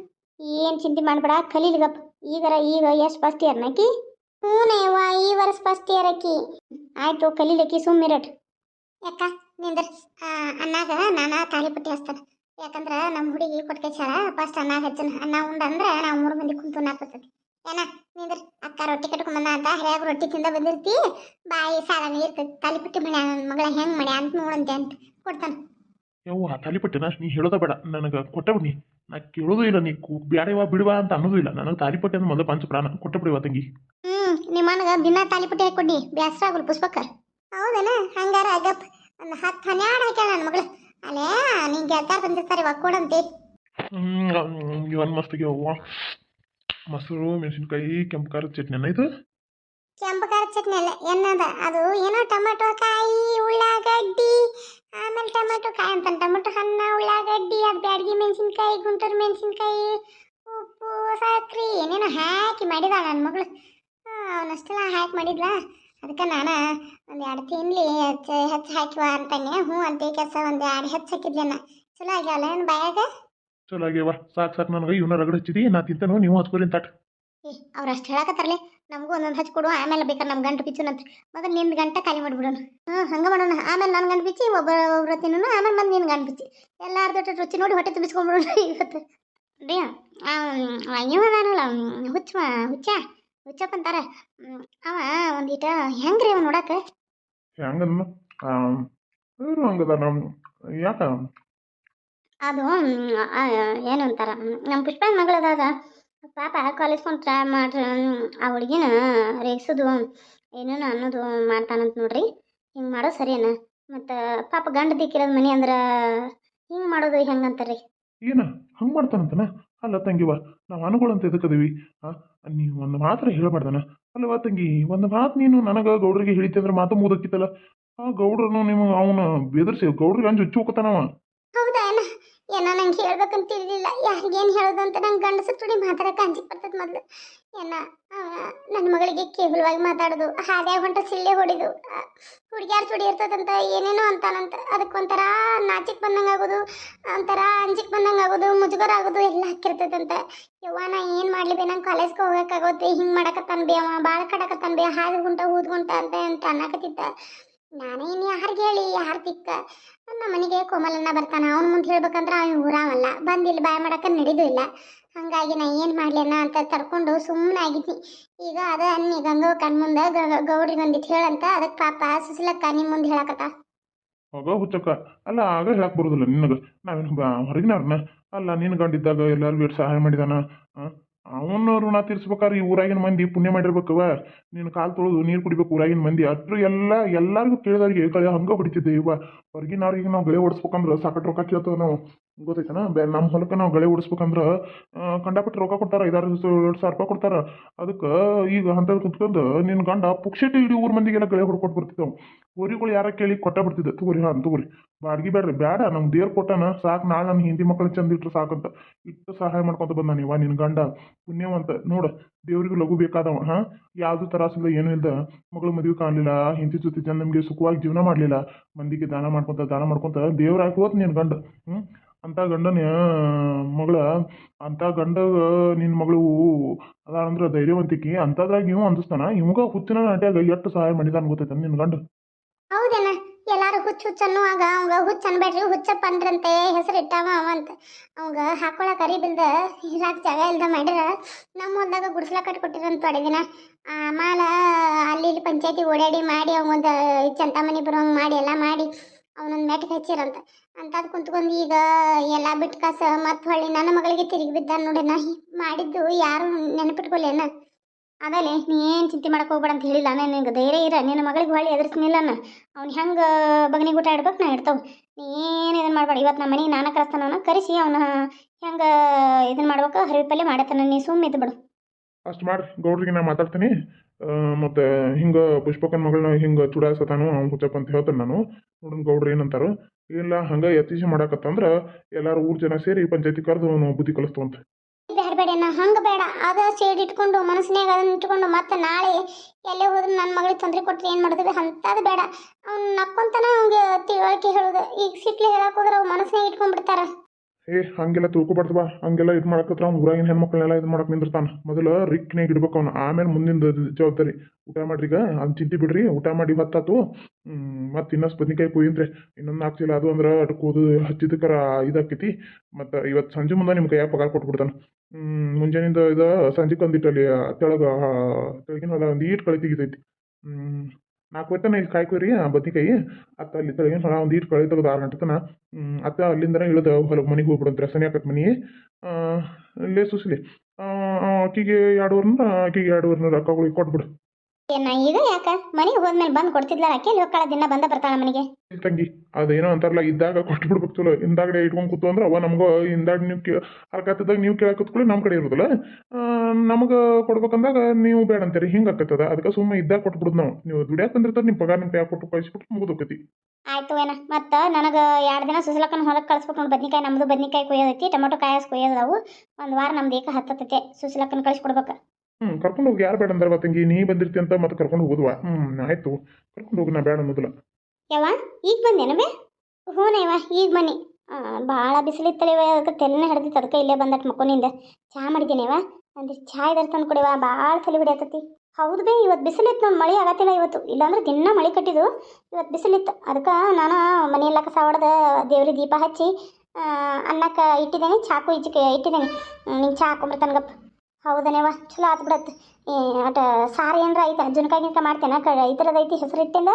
ಏನು ಚಿಂತೆ ಮಾಡಬೇಡ ಕಲೀಲಿಗಪ್ಪ. ಈಗರ ಈಗ ಎಷ್ಟು ಫಸ್ಟ್ ಇಯರ್ ನಾಕಿ ಹ್ಞೂನೇವ ಈ ವರ್ಷ ಫಸ್ಟ್ ಇಯರ್ ಅಕ್ಕಿ ಆಯ್ತು ಕಲೀಲಕ್ಕಿ ಸುಮ್ಮಿರಟ್ ಯಾಕ ನಿಂದ್ರ? ಅನ್ನಾಗ ನಾನಾ ತಾಳಿಪಟ್ಟಿ ಹಚ್ತಾನೆ. ಯಾಕಂದ್ರೆ ನಮ್ಮ ಹುಡುಗಿ ಕೊಟ್ಕೆ ಚಾರ ಫಸ್ಟ್ ಅನ್ನ ಹಚ್ಚನ. ಅನ್ನ ಉಂಡ ಅಂದ್ರೆ ನಾವು ಮೂರು ಮಂದಿ ಕುಂತು ನಾಪತ್ತದ ಏನ ನಿಂದ್ರ. ಅಕ್ಕ ರೊಟ್ಟಿ ಕಟ್ಕೊಂಬಂದ ಅಂತ ಹರಿಯಾಗ ರೊಟ್ಟಿ ತಿಂದ ಬಂದಿರ್ತಿ. ಬಾಯಿ ಸಾಲ ನೀರು ತಾಲಿಪಟ್ಟಿ ಮಳೆ ನನ್ನ ಮಗಳ ಹೆಂಗ್ ಮಾಡ್ಯ ಅಂತ ನೋಡಂತೆ ಅಂತ ಕೊಡ್ತಾನ.
ಯವ್ವ ತಾಲಿಪಟ್ಟಿನ ನೀ ಹೇಳೋದ ಬೇಡ. ನನಗೆ ಕೊಟ್ಟ ಬಿಡಿ ನಾ ಕೇಳೋದು ಇಲ್ಲ ನೀ. ಬ್ಯಾಡವಾ ಬಿಡುವ ಅಂತ ಅನ್ನೋದು ಇಲ್ಲ. ನನಗೆ ತಾಲಿಪಟ್ಟಿ ಅಂದ್ರೆ ಮೊದಲು ಪಂಚ ಪ್ರಾಣ. ಕೊಟ್ಟ ಬಿಡುವ ತಂಗಿ.
ಹ್ಮ್ ನಿಮ್ಮ ಅಣ್ಣಗ ದಿನ ತಾಲಿಪಟ್ಟಿ ಹಾಕೊಡಿ ಬ್ಯಾಸರ ಆಗಲ್ ಪುಷ್ಪಕ್ಕ ಹೌದೇನ? ಹಂಗಾರ ಆಗಪ್ಪ ಒಂದು ಹತ್ತು ಹನ್ನೆರಡು ಹಾಕ್ಯಾಳ ನನ್ನ ಮಗಳು. ಅಲ್ಲೇ ನಿಂಗೆ ಗೆಲ್ತಾರ ಬಂದಿರ್ತಾರೆ ಇವಾಗ ಹ್ಮ್
ಇವನ್ ಮಸ್ತ್ ಅವ್ವ ಮೊಸರು, ಮೆಣಸಿನ್ಕಾಯಿ, ಕೆಂಪು ಖಾರದ ಚಟ್ನಿ ಅನ್ನ ಇದು?
ಕೆಂಪು ಖಾರದ ಚಟ್ನಿ ಅಲ್ಲ ಏನದ ಅದು ಏನೋ ಟೊಮೆಟೊ ಕಾಯಿ, ಉಳ್ಳಾಗಡ್ಡಿ, ಆಮೇಲೆ ಟೊಮೆಟೊ ಕಾಯಿ ಅಂತ ಟೊಮೆಟೊ ಹಣ್ಣ ಉಳ್ಳಾಗಡ್ಡಿ, ಅದು ಬ್ಯಾಡಗಿ ಮೆಣಸಿನ್ಕಾಯಿ, ಗುಂಟೂರು ಮೆಣಸಿನ್ಕಾಯಿ, ಉಪ್ಪು, ಸಕ್ರೆ, ಏನೇನೋ ಹಾಕಿ ಮಾಡಿದಾ ನನ್ನ ಮಗಳು. ಅವನಷ್ಟೆಲ್ಲ ಹಾಕಿ ಮಾಡಿದ್ಲ? ಅದಕ್ಕೆ ನಾನು ಒಂದು ಎರಡು ತಿನ್ಲಿ ಹೆಚ್ಚು ಹೆಚ್ಚು ಹಾಕಿವ ಅಂತಾನೆ ಹ್ಞೂ ಅಂತ ಕೆಲಸ ಒಂದು ಎರಡು ಹೆಚ್ಚು ಹಾಕಿದ್ಲೇನ ಚಲೋ ಆಗ್ಯಾವಲ್ಲ ಏನು ಬಾಯಾಗ?
ಚಲೋ ಆಗ್ಯಾವ ಸಾಕು ಸಾಕು ನನಗೆ ಇವನ ರಗಡ ಹಚ್ಚಿದಿ ನಾ ತಿಂತನೋ ನೀವು ಹಚ್ಕೋರಿ ತಟ್
ಅವ್ರು ಅಷ್ಟು ಹೇಳಕತ್ತಾರಲೆ ನಮಗೂ ಒಂದೊಂದು ಹಚ್ಚಿ ಕೊಡು ಆಮೇಲೆ ಬೇಕಾದ್ರೆ ನಮ್ಮ ಗಂಟು ಬಿಚ್ಚುನಂತ ಮೊದಲು ನಿಂದು ಗಂಟ ಖಾಲಿ ಮಾಡಿಬಿಡೋಣ. ಹ್ಞೂ ಹಂಗೆ ಮಾಡೋಣ. ಆಮೇಲೆ ನನ್ನ ಗಂಟು ಬಿಚ್ಚಿ ಒಬ್ಬ ಒಬ್ಬರು ತಿನ್ನೋಣ ಆಮೇಲೆ ಮತ್ತೆ ನಿನ್ನ ಗಂಟು ಬಿಚ್ಚಿ ಎಲ್ಲಾರ್ದು ರುಚಿ ನೋಡಿ ಹೊಟ್ಟೆ ತುಂಬಿಸ್ಕೊಂಡ್ಬಿಡೋಣ ಇವತ್ತು. ರೀ ಇವದಾನಲ್ಲ ಹುಚ್ಚ ಹುಚ್ಚ ಹುಚ್ಚಪ್ಪ ಅಂತಾರ. ಅವ ಒಂದೀಟ ಹೆಂಗ್ರಿ ಅವ ನೋಡಕ್ಕೆ
ಹೆಂಗದನು ಇವರು ಹಂಗದ ನಮ್ಮ ಯಾಕ?
ಅದು ಏನು ಅಂತಾರ ನಮ್ಮ ಪುಷ್ಪನ ಮಗಳದಾಗ ಪಾಪ ಕಾಲೇಜ್ ಕೊಂಡ್ರ ಮಾಡ್ರ ಆ ಹುಡುಗಿನ ರೇಗಿಸೋದು, ಏನೇನು ಅನ್ನೋದು ಮಾಡ್ತಾನಂತ ನೋಡ್ರಿ, ಹಿಂಗೆ ಮಾಡೋದು ಸರಿಯೇನ? ಮತ್ತು ಪಾಪ ಗಂಡ ದಿಕ್ಕಿರೋದು ಮನೆ ಅಂದ್ರೆ ಹಿಂಗೆ ಮಾಡೋದು ಹೆಂಗಂತಾರ್ರಿ
ಏನ, ಹಂಗೆ ಮಾಡ್ತಾನಂತನ? ಅಲ್ಲ ತಂಗಿವ ನಾವು ಅನುಗಳಂತ ಎದಕ್ಕದೀವಿ ನೀವು ಒಂದು ಮಾತ್ರ ಹೇಳಬಾರ್ದನ? ಅಲ್ಲವಾ ತಂಗಿ, ಒಂದು ಮಾತು ನೀನು ನನಗೆ ಗೌಡ್ರಿಗೆ ಹೇಳಿತಂದ್ರೆ ಮಾತು ಮುದಕ್ಕಿತ್ತಲ್ಲ ಆ ಗೌಡ್ರನು ನೀವು ಅವನು ಬೆದರ್ಸಿ ಗೌಡ್ರಿಗೆ ಅಂಜು ಹುಚ್ಚು ಹೋಗ್ತಾನವ
ಏನ ನಂಗೆ ಹೇಳ್ಬೇಕಂತ ತಿಳಿಲಿಲ್ಲ ಯಾರಿಗೇನು ಹೇಳೋದು ಅಂತ ನಂಗೆ ಗಂಡಸ ತುಡಿ ಮಾತಾಡಕ್ಕೆ ಅಂಜಿಕ್ ಬರ್ತದೆ ಮೊದಲು. ಏನ ನನ್ನ ಮಗಳಿಗೆ ಕೇವಲವಾಗಿ ಮಾತಾಡೋದು. ಹಾದ್ಯಾಗ ಹೊಂಟ ಸಿಳ್ಳೆ ಹೊಡಿದು. ಹುಡುಗ್ಯಾರ ತುಡಿ ಇರ್ತದಂತ ಏನೇನೋ ಅಂತಾನಂತ. ಅದಕ್ಕೆ ಒಂಥರ ನಾಚಿಕ್ ಬಂದಂಗೆ ಆಗೋದು, ಒಂಥರ ಅಂಜಿಕ್ ಬಂದಂಗೆ ಆಗೋದು, ಮುಜುಗರ ಆಗೋದು ಎಲ್ಲ ಹಾಕಿರ್ತದಂತ. ಯವ್ವ, ನಾ ಏನು ಮಾಡ್ಲಿ ಬೇ? ನಂಗೆ ಕಾಲೇಜ್ಗೆ ಹೋಗೋಕ್ಕಾಗೋತ್ತೆ ಹಿಂಗೆ ಮಾಡಕತ್ತಾನ ಬೇ ಅವ. ಭಾಳ ಕಡಕತ್ತಾನ ಬೇ. ಹಾಗೆ ಗುಂಟ ಊದ್ಗುಂಟ ಅಂತ ಅಂತ ಅನ್ನಕತ್ತಿದ್ದ. ನಾನೇ ಇನ್ನು ಯಾರಿಗೆ ಹೇಳಿ, ಯಾರು ತಿಕ್ಕ ನಮ್ಮ ಮನೆಗೆ ಕೋಮಲಣ್ಣ ಬರ್ತಾನ, ಅವ್ನ ಮುಂದೆ ಹೇಳ್ಬೇಕಂದ್ರೆ ಅವ್ನು ಊರಾವಲ್ಲ. ಬಂದಿಲ್ಲ ಬಾಯ್ ಮಾಡಕ್ಕೆ ನಡೀದು ಇಲ್ಲ. ಹಂಗಾಗಿ ನಾ ಏನು ಅಣ್ಣ ಅಂತ ತರ್ಕೊಂಡು ಸುಮ್ಮನೆ ಆಗಿದ್ನಿ. ಈಗ ಅದ ಅನ್ನಿ ಗಂಗವ ಕಣ್ ಮುಂದೆ ಗೌರಿ ಒಂದಿಟ್ಟು ಹೇಳಂತ ಅದಕ್ಕೆ ಪಾಪ ಸುಸಿಲಕ್ಕ ನಿಮ್ಮ ಮುಂದೆ ಹೇಳಕತ್ತ.
ಹೋಗ ಹುಚ್ಚಕ್ಕ. ಅಲ್ಲ ಆಗ ಹೇಳಕ್ ಬರುದಿಲ್ಲ ನಿನಗ. ನಾವೇನು ಹೊರಗಿನ ಅಲ್ಲ ನಿನ್ನ ಗಂಡಿದ್ದಾಗ ಎಲ್ಲರೂ ಬಿಟ್ಟು ಸಹಾಯ ಮಾಡಿದಾನ? ಅವನ ಋಣ ತೀರ್ಸ್ಬೇಕಾದ್ರೆ ಈ ಊರಾಗಿನ ಮಂದಿ ಪುಣ್ಯ ಮಾಡಿರ್ಬೇಕವ ನೀನು ಕಾಲು ತೊಳೆದು ನೀರು ಕುಡಿಬೇಕು ಊರಾಗಿನ ಮಂದಿ. ಅಟ್ರು ಎಲ್ಲ, ಎಲ್ಲರಿಗೂ ಕೇಳಿದವ್ರಿಗೆ ಗಳೆ ಹಂಗೆ ಹೊಡಿತಿದ್ದೆ ಇವ ಹೊರಗಿನವ್ರಿಗೆ ನಾವು ಗಳೆ ಹೊಡ್ಸ್ಬೇಕಂದ್ರೆ ಸಾಕಷ್ಟು ರೊಕ್ಕ ಕೇಳ್ತೇವೆ ನಾವು. ಗೊತ್ತೈತನ? ನಮ್ಮ ಹೊಲಕ್ಕೆ ನಾವು ಗಳೆ ಓಡಿಸ್ಬೇಕಂದ್ರೆ ಕಂಡಾಪಟ್ಟು ರೊಕ್ಕ ಕೊಡ್ತಾರೆ ಐದಾರು ಎರಡು ಸಾವಿರ ರೂಪಾಯಿ ಕೊಡ್ತಾರೆ. ಅದಕ್ಕೆ ಈಗ ಅಂಥದ್ದು ಕುತ್ಕೊಂಡು ನಿನ್ನ ಗಂಡ ಪುಕ್ಷಟಿ ಇಡೀ ಊರ ಮಂದಿಗೆಲ್ಲ ಗಳೆ ಹೊಡ್ಕೊಟ್ಟು ಬರ್ತಿದ್ದವು. ಊರಿಗಳು ಯಾರ ಕೇಳಿ ಕೊಟ್ಟ ಬಿಡ್ತಿದ್ದೆ? ತಗೋರಿ ಹಾಂ, ತಗೋರಿ. ಬಾಡ್ಗಿ ಬೇಡ್ರಿ ಬೇಡ ನಮ್ಗೆ ದೇವ್ರು ಕೊಟ್ಟಾನ, ಸಾಕು, ನಾಳೆ ನಮ್ಮ ಹಿಂದಿ ಮಕ್ಕಳು ಚಂದ ಇಟ್ರು ಸಾಕಂತ ಇಟ್ಟು ಸಹಾಯ ಮಾಡ್ಕೊಂತ ಬಂದ ನೀವ ನಿನ್ನ ಗಂಡ ಪುಣ್ಯವಂತ. ನೋಡು, ದೇವ್ರಿಗೆ ಲಘು ಬೇಕಾದವ, ಹಾಂ? ಯಾವುದು ತರಾಸಿಲ್ಲ ಏನು ಇಲ್ದ, ಮಗಳು ಮದುವೆ ಕಾಣಲಿಲ್ಲ ಹಿಂದಿ ಜೊತೆ ಜನ ನಮಗೆ ಸುಖವಾಗಿ ಜೀವನ ಮಾಡಲಿಲ್ಲ, ಮಂದಿಗೆ ದಾನ ಮಾಡ್ಕೊಂತ ದಾನ ಮಾಡ್ಕೊಂತ ದೇವ್ರಾಗಿ ಹೋತ್ ನಿನ್ನ ಗಂಡ ಹ್ಞೂ ಅಂಥ ಗಂಡನ ಮಗಳ ಅಂಥ ಗಂಡ ನಿನ್ನ ಮಗಳು ಅದಾಳಂದ್ರೆ ಧೈರ್ಯವಂತಿಕಿ ಅಂಥದ್ರಾಗ ಇವ ಅಂದಿಸ್ತಾನ. ಇವಾಗ ಹುಚ್ಚಿನ ನಾಟ್ಯಾಗ ಎಷ್ಟು ಸಹಾಯ ಮಾಡಿದಾನ ಗೊತ್ತೈತೆ ನಿನ್ನ ಗಂಡ?
ಹೌದೇನ? ಎಲ್ಲಾರು ಹುಚ್ಚು ಹುಚ್ಚ ಅನ್ನುವಾಗ ಅವಂಗ ಹುಚ್ಚ ಅನ್ಬೇಡ್ರಿ, ಹುಚ್ಚಪ್ಪ ಅಂದ್ರಂತೆ, ಹೆಸರು ಇಟ್ಟಾವ ಅವ ಅಂತ. ಅವಂಗ ಹಾಕೊಳಕ್ ಅರಿಬಿಲ್ದ ಇರಾಕ್ ಜಾಗ ಇಲ್ದ ಮಾಡ್ಯಾರ ನಮ್ಮ ಹೊಲ್ದಾಗ ಗುಡಿಸ್ಲ ಕಟ್ಕೊಟ್ಟಿರಂತ ತೊಡೆದಿನ ಆಮೇಲೆ ಅಲ್ಲಿ ಇಲ್ಲಿ ಪಂಚಾಯತಿ ಓಡಾಡಿ ಮಾಡಿ ಅವಂಗೊಂದು ಚಂತ ಮನೆ ಬರೋಂಗೆ ಮಾಡಿ, ಎಲ್ಲ ಮಾಡಿ ಅವನೊಂದು ಮೆಟ್ಗೆ ಹಚ್ಚಿರಂತ. ಅಂಥದ್ದು ಕುಂತ್ಕೊಂಡು ಈಗ ಎಲ್ಲ ಬಿಟ್ಟು ಕಾಸ ಮತ್ ಹೊಳ್ಳಿ ನನ್ನ ಮಗಳಿಗೆ ತಿರುಗಿ ಬಿದ್ದ ನೋಡಿ ನಾ ಮಾಡಿದ್ದು ಯಾರು ನೆನಪಿಟ್ಕೊಳ್ಳೇನ ಆಮೇಲೆ ನೀ ಏನು ಚಿಂತೆ ಮಾಡಕ್ಕೆ ಹೋಗ್ಬೇಡ ಅಂತ ಹೇಳಿಲ್ಲ ನಾನು ನಿಂಗೆ ಧೈರ್ಯ ಇರ, ನಿನ್ನ ಮಗಳಿಗೆ ಹೊಳ್ಳಿ ಎದುರಿಸ್ನಿಲ್ಲ ನಾನು ಅವ್ನು ಹೆಂಗೆ ಬಗ್ನಿ ಊಟ ಇಡ್ಬೇಕು ನಾ ಇಡ್ತಾವೆ ನೀ ಏನು ಇದನ್ನು ಮಾಡಬೇಡ, ಇವತ್ತು ನಮ್ಮ ಮನೆಗೆ ನಾನ ಕರೆಸ್ತಾನ ಕರೆಸಿ ಅವನ ಹೆಂಗೆ ಇದನ್ನು ಮಾಡ್ಬೇಕು ಹರಿವಿ ಪಲ್ಯ ಮಾಡತ್ತಾನ, ನೀ ಸುಮ್ಮನೆ ಇದ್ದು ಬಿಡು.
ಅಷ್ಟು ಮಾಡಿ ಗೌಡ್ರಿಗೆ ನಾ ಮಾತಾಡ್ತೀನಿ. ಮತ್ತು ಹಿಂಗ ಪುಷ್ಪಕನ್ ಮಗಳನ್ನ ಹಿಂಗ ಚುಡಾಯಿಸತಾನು ಅವ್ನು ಹುಚ್ಚಪ್ಪ ಅಂತ ಹೇಳ್ತಾನೆ ನಾನು. ನೋಡೋಣ ಗೌಡ್ರು ಏನಂತಾರೋ. ಇಲ್ಲ, ಹಂಗ ಯತೀಶ ಮಾಡಾಕತ್ತಂದ್ರ ಎಲ್ಲರೂ ಊರ್ ಜನ ಸೇರಿ ಪಂಚಾಯತಿ ಕರೆದು ಅವನು ಬುದ್ಧಿ ಕಲಿಸ್ತಂತ
ಬೇಡ ನಾ ಹಂಗೆ ಬೇಡ. ಅದ ಸೇಡ್ ಇಟ್ಕೊಂಡು ಮನಸ್ಸಿನಾಗ ಅದನ್ನ ಇಟ್ಕೊಂಡು ಮತ್ತೆ ನಾಳೆ ಎಲ್ಲೇ ಹೋದ್ರೆ ನನ್ನ ಮಗಳಿಗೆ ತೊಂದರೆ ಕೊಟ್ಟರೆ ಏನು ಮಾಡಿದ್ವಿ ಅಂಥದ್ದು ಬೇಡ. ಅವ್ನು ನಕ್ಕೊಂತಾನ ಅವ್ನಿಗೆ ತಿಳುವಳಿಕೆ ಹೇಳೋದು. ಈಗ ಸಿಟ್ಲಿ ಹೇಳಕ್ಕೆ ಹೋದ್ರೆ ಅವ್ನು ಮನಸ್ಸಿನಾಗ ಇಟ್ಕೊಂಡ್ಬಿಡ್ತಾರ.
ಏ, ಹಂಗೆಲ್ಲ ಬಾ ಹಂಗೆಲ್ಲ ಇದು ಮಾಡಕತ್ರ ಅವ್ನು ಊರಾಗಿನ ಹೆಣ್ಮಕ್ಳನ್ನೆಲ್ಲ ಇದು ಮಾಡಕ್ಕೆ ನಿಂದಿರ್ತಾನೆ. ಮೊದಲು ರಿಕ್ನಾಗ ಇಡ್ಬೇಕು ಅವ್ನು. ಆಮೇಲೆ ಮುಂದಿನ ಜವಾಬ್ದಾರಿ. ಊಟ ಮಾಡ್ರಿ ಈಗ. ಅದು ಚಿಂತೆ ಬಿಡ್ರಿ. ಊಟ ಮಾಡಿ ಬತ್ತಾತು ಮತ್ತೆ ಇನ್ನಷ್ಟು ಬದ್ನಿಕಾಯಿ ಕುಯ್ಯಿಂದ್ರೆ ಇನ್ನೊಂದು ನಾಲ್ಕು ಅದು ಅಂದ್ರೆ ಅಟ್ ಕೂದು ಹಚ್ಚಿದಕ್ಕರ ಇದಾಕೈತಿ. ಮತ್ತು ಇವತ್ತು ಸಂಜೆ ಮುಂದೆ ನಿಮ್ಮ ಕೈಯಾಗ ಪಗಾರ ಕೊಟ್ಬಿಡ್ತಾನೆ. ಮುಂಜಾನಿಂದ ಇದು ಸಂಜೆ ಕಂದಿಟ್ಟಲ್ಲಿ ತೆಳಗೆ ತೆಳಗಿನ ಒಂದು ಈಟ್ ಕಳೆ ತೆಗಿತೈತಿ. ನಾಲ್ಕು ಹೊತ್ತನ ಇಲ್ಲಿ ಕಾಯ್ಕೊರಿ ಬದ್ನಿಕಾಯಿ ಅತ್ತ ಅಲ್ಲಿ ಏನು ಹೊಳ ಒಂದು ಈಟ್ ಕಳೆ ತೆಗೆದು ಆರು ಗಂಟೆ ತನ. ಅತ್ತ ಅಲ್ಲಿಂದನೇ ಇಳಿದು ಹೊಲಕ್ಕೆ ಮನೆಗೆ ಹೋಗ್ಬಿಡಂತ್ರೆ ಸನಿ ಆಕತ್ ಮನೆ. ಇಲ್ಲೇ ಸುಸ್ಲಿ. ಆಕಿಗೆ ಎರಡುವರೆನ ಆಕಿಗೆ ಎರಡುವರೆನ ರೊಕ್ಕಗಳಿಗೆ ಕೊಟ್ಬಿಡು.
ಏನ ಈಗ ಯಾಕ? ಮನೆಗೆ ಹೋದ್ಮೇಲೆ ಬಂದು ಕೊಡ್ತಿದ್ಲ ಆಕೆ ಹೋಗ್ಕಳ ದಿನ ಬಂದ ಬರ್ತಾಳ ಮನೆಗೆ?
ತಂಗಿ ಅದೇನೋ ಅಂತಾರಲ್ಲ ಇದ್ದಾಗ ಕೊಟ್ಟು ಬಿಡ್ಬೇಕು ಚಲೋ. ಹಿಂದಾಗಡೆ ಇಟ್ಕೊಂಡು ಕೂತು ಅಂದ್ರೆ ಅವ ನಮ್ಗೆ ಹಿಂದಾಗ ನೀವು ಕೇ ಹರ್ಕತ್ತದಾಗ ನೀವು ಕೇಳಕ್ಕೆ ಕೂತ್ಕೊಳ್ಳಿ ನಮ್ಮ ಕಡೆ ಇರೋದಿಲ್ಲ. ನಮಗೆ ಕೊಡ್ಬೇಕಂದಾಗ ನೀವು ಬೇಡ ಅಂತೀರಿ ಹಿಂಗೆ ಆಕತ್ತದ. ಅದಕ್ಕೆ ಸುಮ್ಮನೆ ಇದ್ದಾಗ ಕೊಟ್ಬಿಡುದು ನಾವು. ನೀವು ದುಡಿಯಾಕ ಬಂದಿರ್ತಾರೆ ನಿಮ್ಮ ಪಗಾರ ನಿಮ್ಮ ಕೈ ಕೊಟ್ಟು ಕಳಿಸ್ಬಿಟ್ಟು ಮುಗಿದೋಕತಿ
ಆಯ್ತು ಏನ ಮತ್ತ ನನಗೆ ಎರಡು ದಿನ ಸುಸಲಕ್ಕನ ಹೊಲಕ್ಕೆ ಕಳ್ಸ್ಬೇಕು ನೋಡಿ ಬದ್ನಿಕಾಯಿ ನಮ್ದು ಬದ್ನಿಕಾಯಿ ಕೊಯ್ಯೋದೈತಿ ಟೊಮೊಟೊ ಕಾಯಸ್ ಕೊಯ್ಯೋದವು. ಒಂದು ವಾರ ನಮ್ದು ಏಕ ಹತ್ತತೈತೆ ಸುಸಲಕ್ಕನ ಕಳ್ಸಿಕೊಡ್ಬೇಕು
ಹ್ಞೂ ಕರ್ಕೊಂಡು ಹೋಗಿ ಯಾರು ಬೇಡ ಅಂದಾರ ತಂಗಿ ನೀ ಬಂದಿರ್ತಿ ಅಂತ ಮತ್ತೆ ಕರ್ಕೊಂಡು ಹೋಗುದ್ವಾ? ಹ್ಮ್, ಆಯ್ತು. ಕರ್ಕೊಂಡು ಹೋಗಿ, ನಾ ಬೇಡ ಅನ್ನೋದಿಲ್ಲ.
ಯವ್ವ, ಈಗ ಬಂದೇನವೇ ಬೇ? ಹ್ಞೂನೇವ ಈಗ ಬನ್ನಿ. ಭಾಳ ಬಿಸಿಲಿತ್ತಲಿವ ಅದಕ್ಕೆ ತೆಲಿನ ಹಿಡ್ದಿತ್ತು ಅದಕ್ಕೆ ಇಲ್ಲೇ ಬಂದಟ್ ಮಕ್ಕೊಂಡಿಂದ. ಚಹಾ ಮಾಡಿದ್ದೀನಿವ ಅಂದ್ರೆ ಚಹಾ ಇದಾರೆ ತಂದು ಕೊಡಿವ ಭಾಳ ತಲೆ ಬಿಡತ್ತತಿ ಹೌದು ಬೇ, ಇವತ್ತು ಬಿಸಿಲಿತ್ತು ನೋಡಿ, ಮಳೆ ಆಗತ್ತಿಲ್ಲ ಇವತ್ತು. ಇಲ್ಲಾಂದ್ರೆ ದಿನ ಮಳೆ ಕಟ್ಟಿದ್ದು ಇವತ್ತು ಬಿಸಿಲಿತ್ತು. ಅದಕ್ಕೆ ನಾನು ಮನೆಯೆಲ್ಲ ಕಸ ಹೊಡೆದ ದೇವ್ರಿಗೆ ದೀಪ ಹಚ್ಚಿ ಅನ್ನಕ್ಕೆ ಇಟ್ಟಿದ್ದೇನೆ, ಚಾಕು ಇಜ್ಜಿಕೆ ಇಟ್ಟಿದ್ದೇನೆ. ನೀನು ಚಹಾ ಹಾಕೊಂಬರ್ತಾನಗಪ್ಪ ಹೌದನೇವ ಚಲೋ ಆತು ಬಿಡತ್ತೆ ಅಟ, ಸಾರು ಏನರ ಐತೆ? ಜುನ್ಕ ಗಿನ್ಕ ಮಾಡ್ತೇನೆ? ಕ ಇದ್ರದ್ದು ಐತಿ ಹೆಸರು ಇಟ್ಟಿಂದ?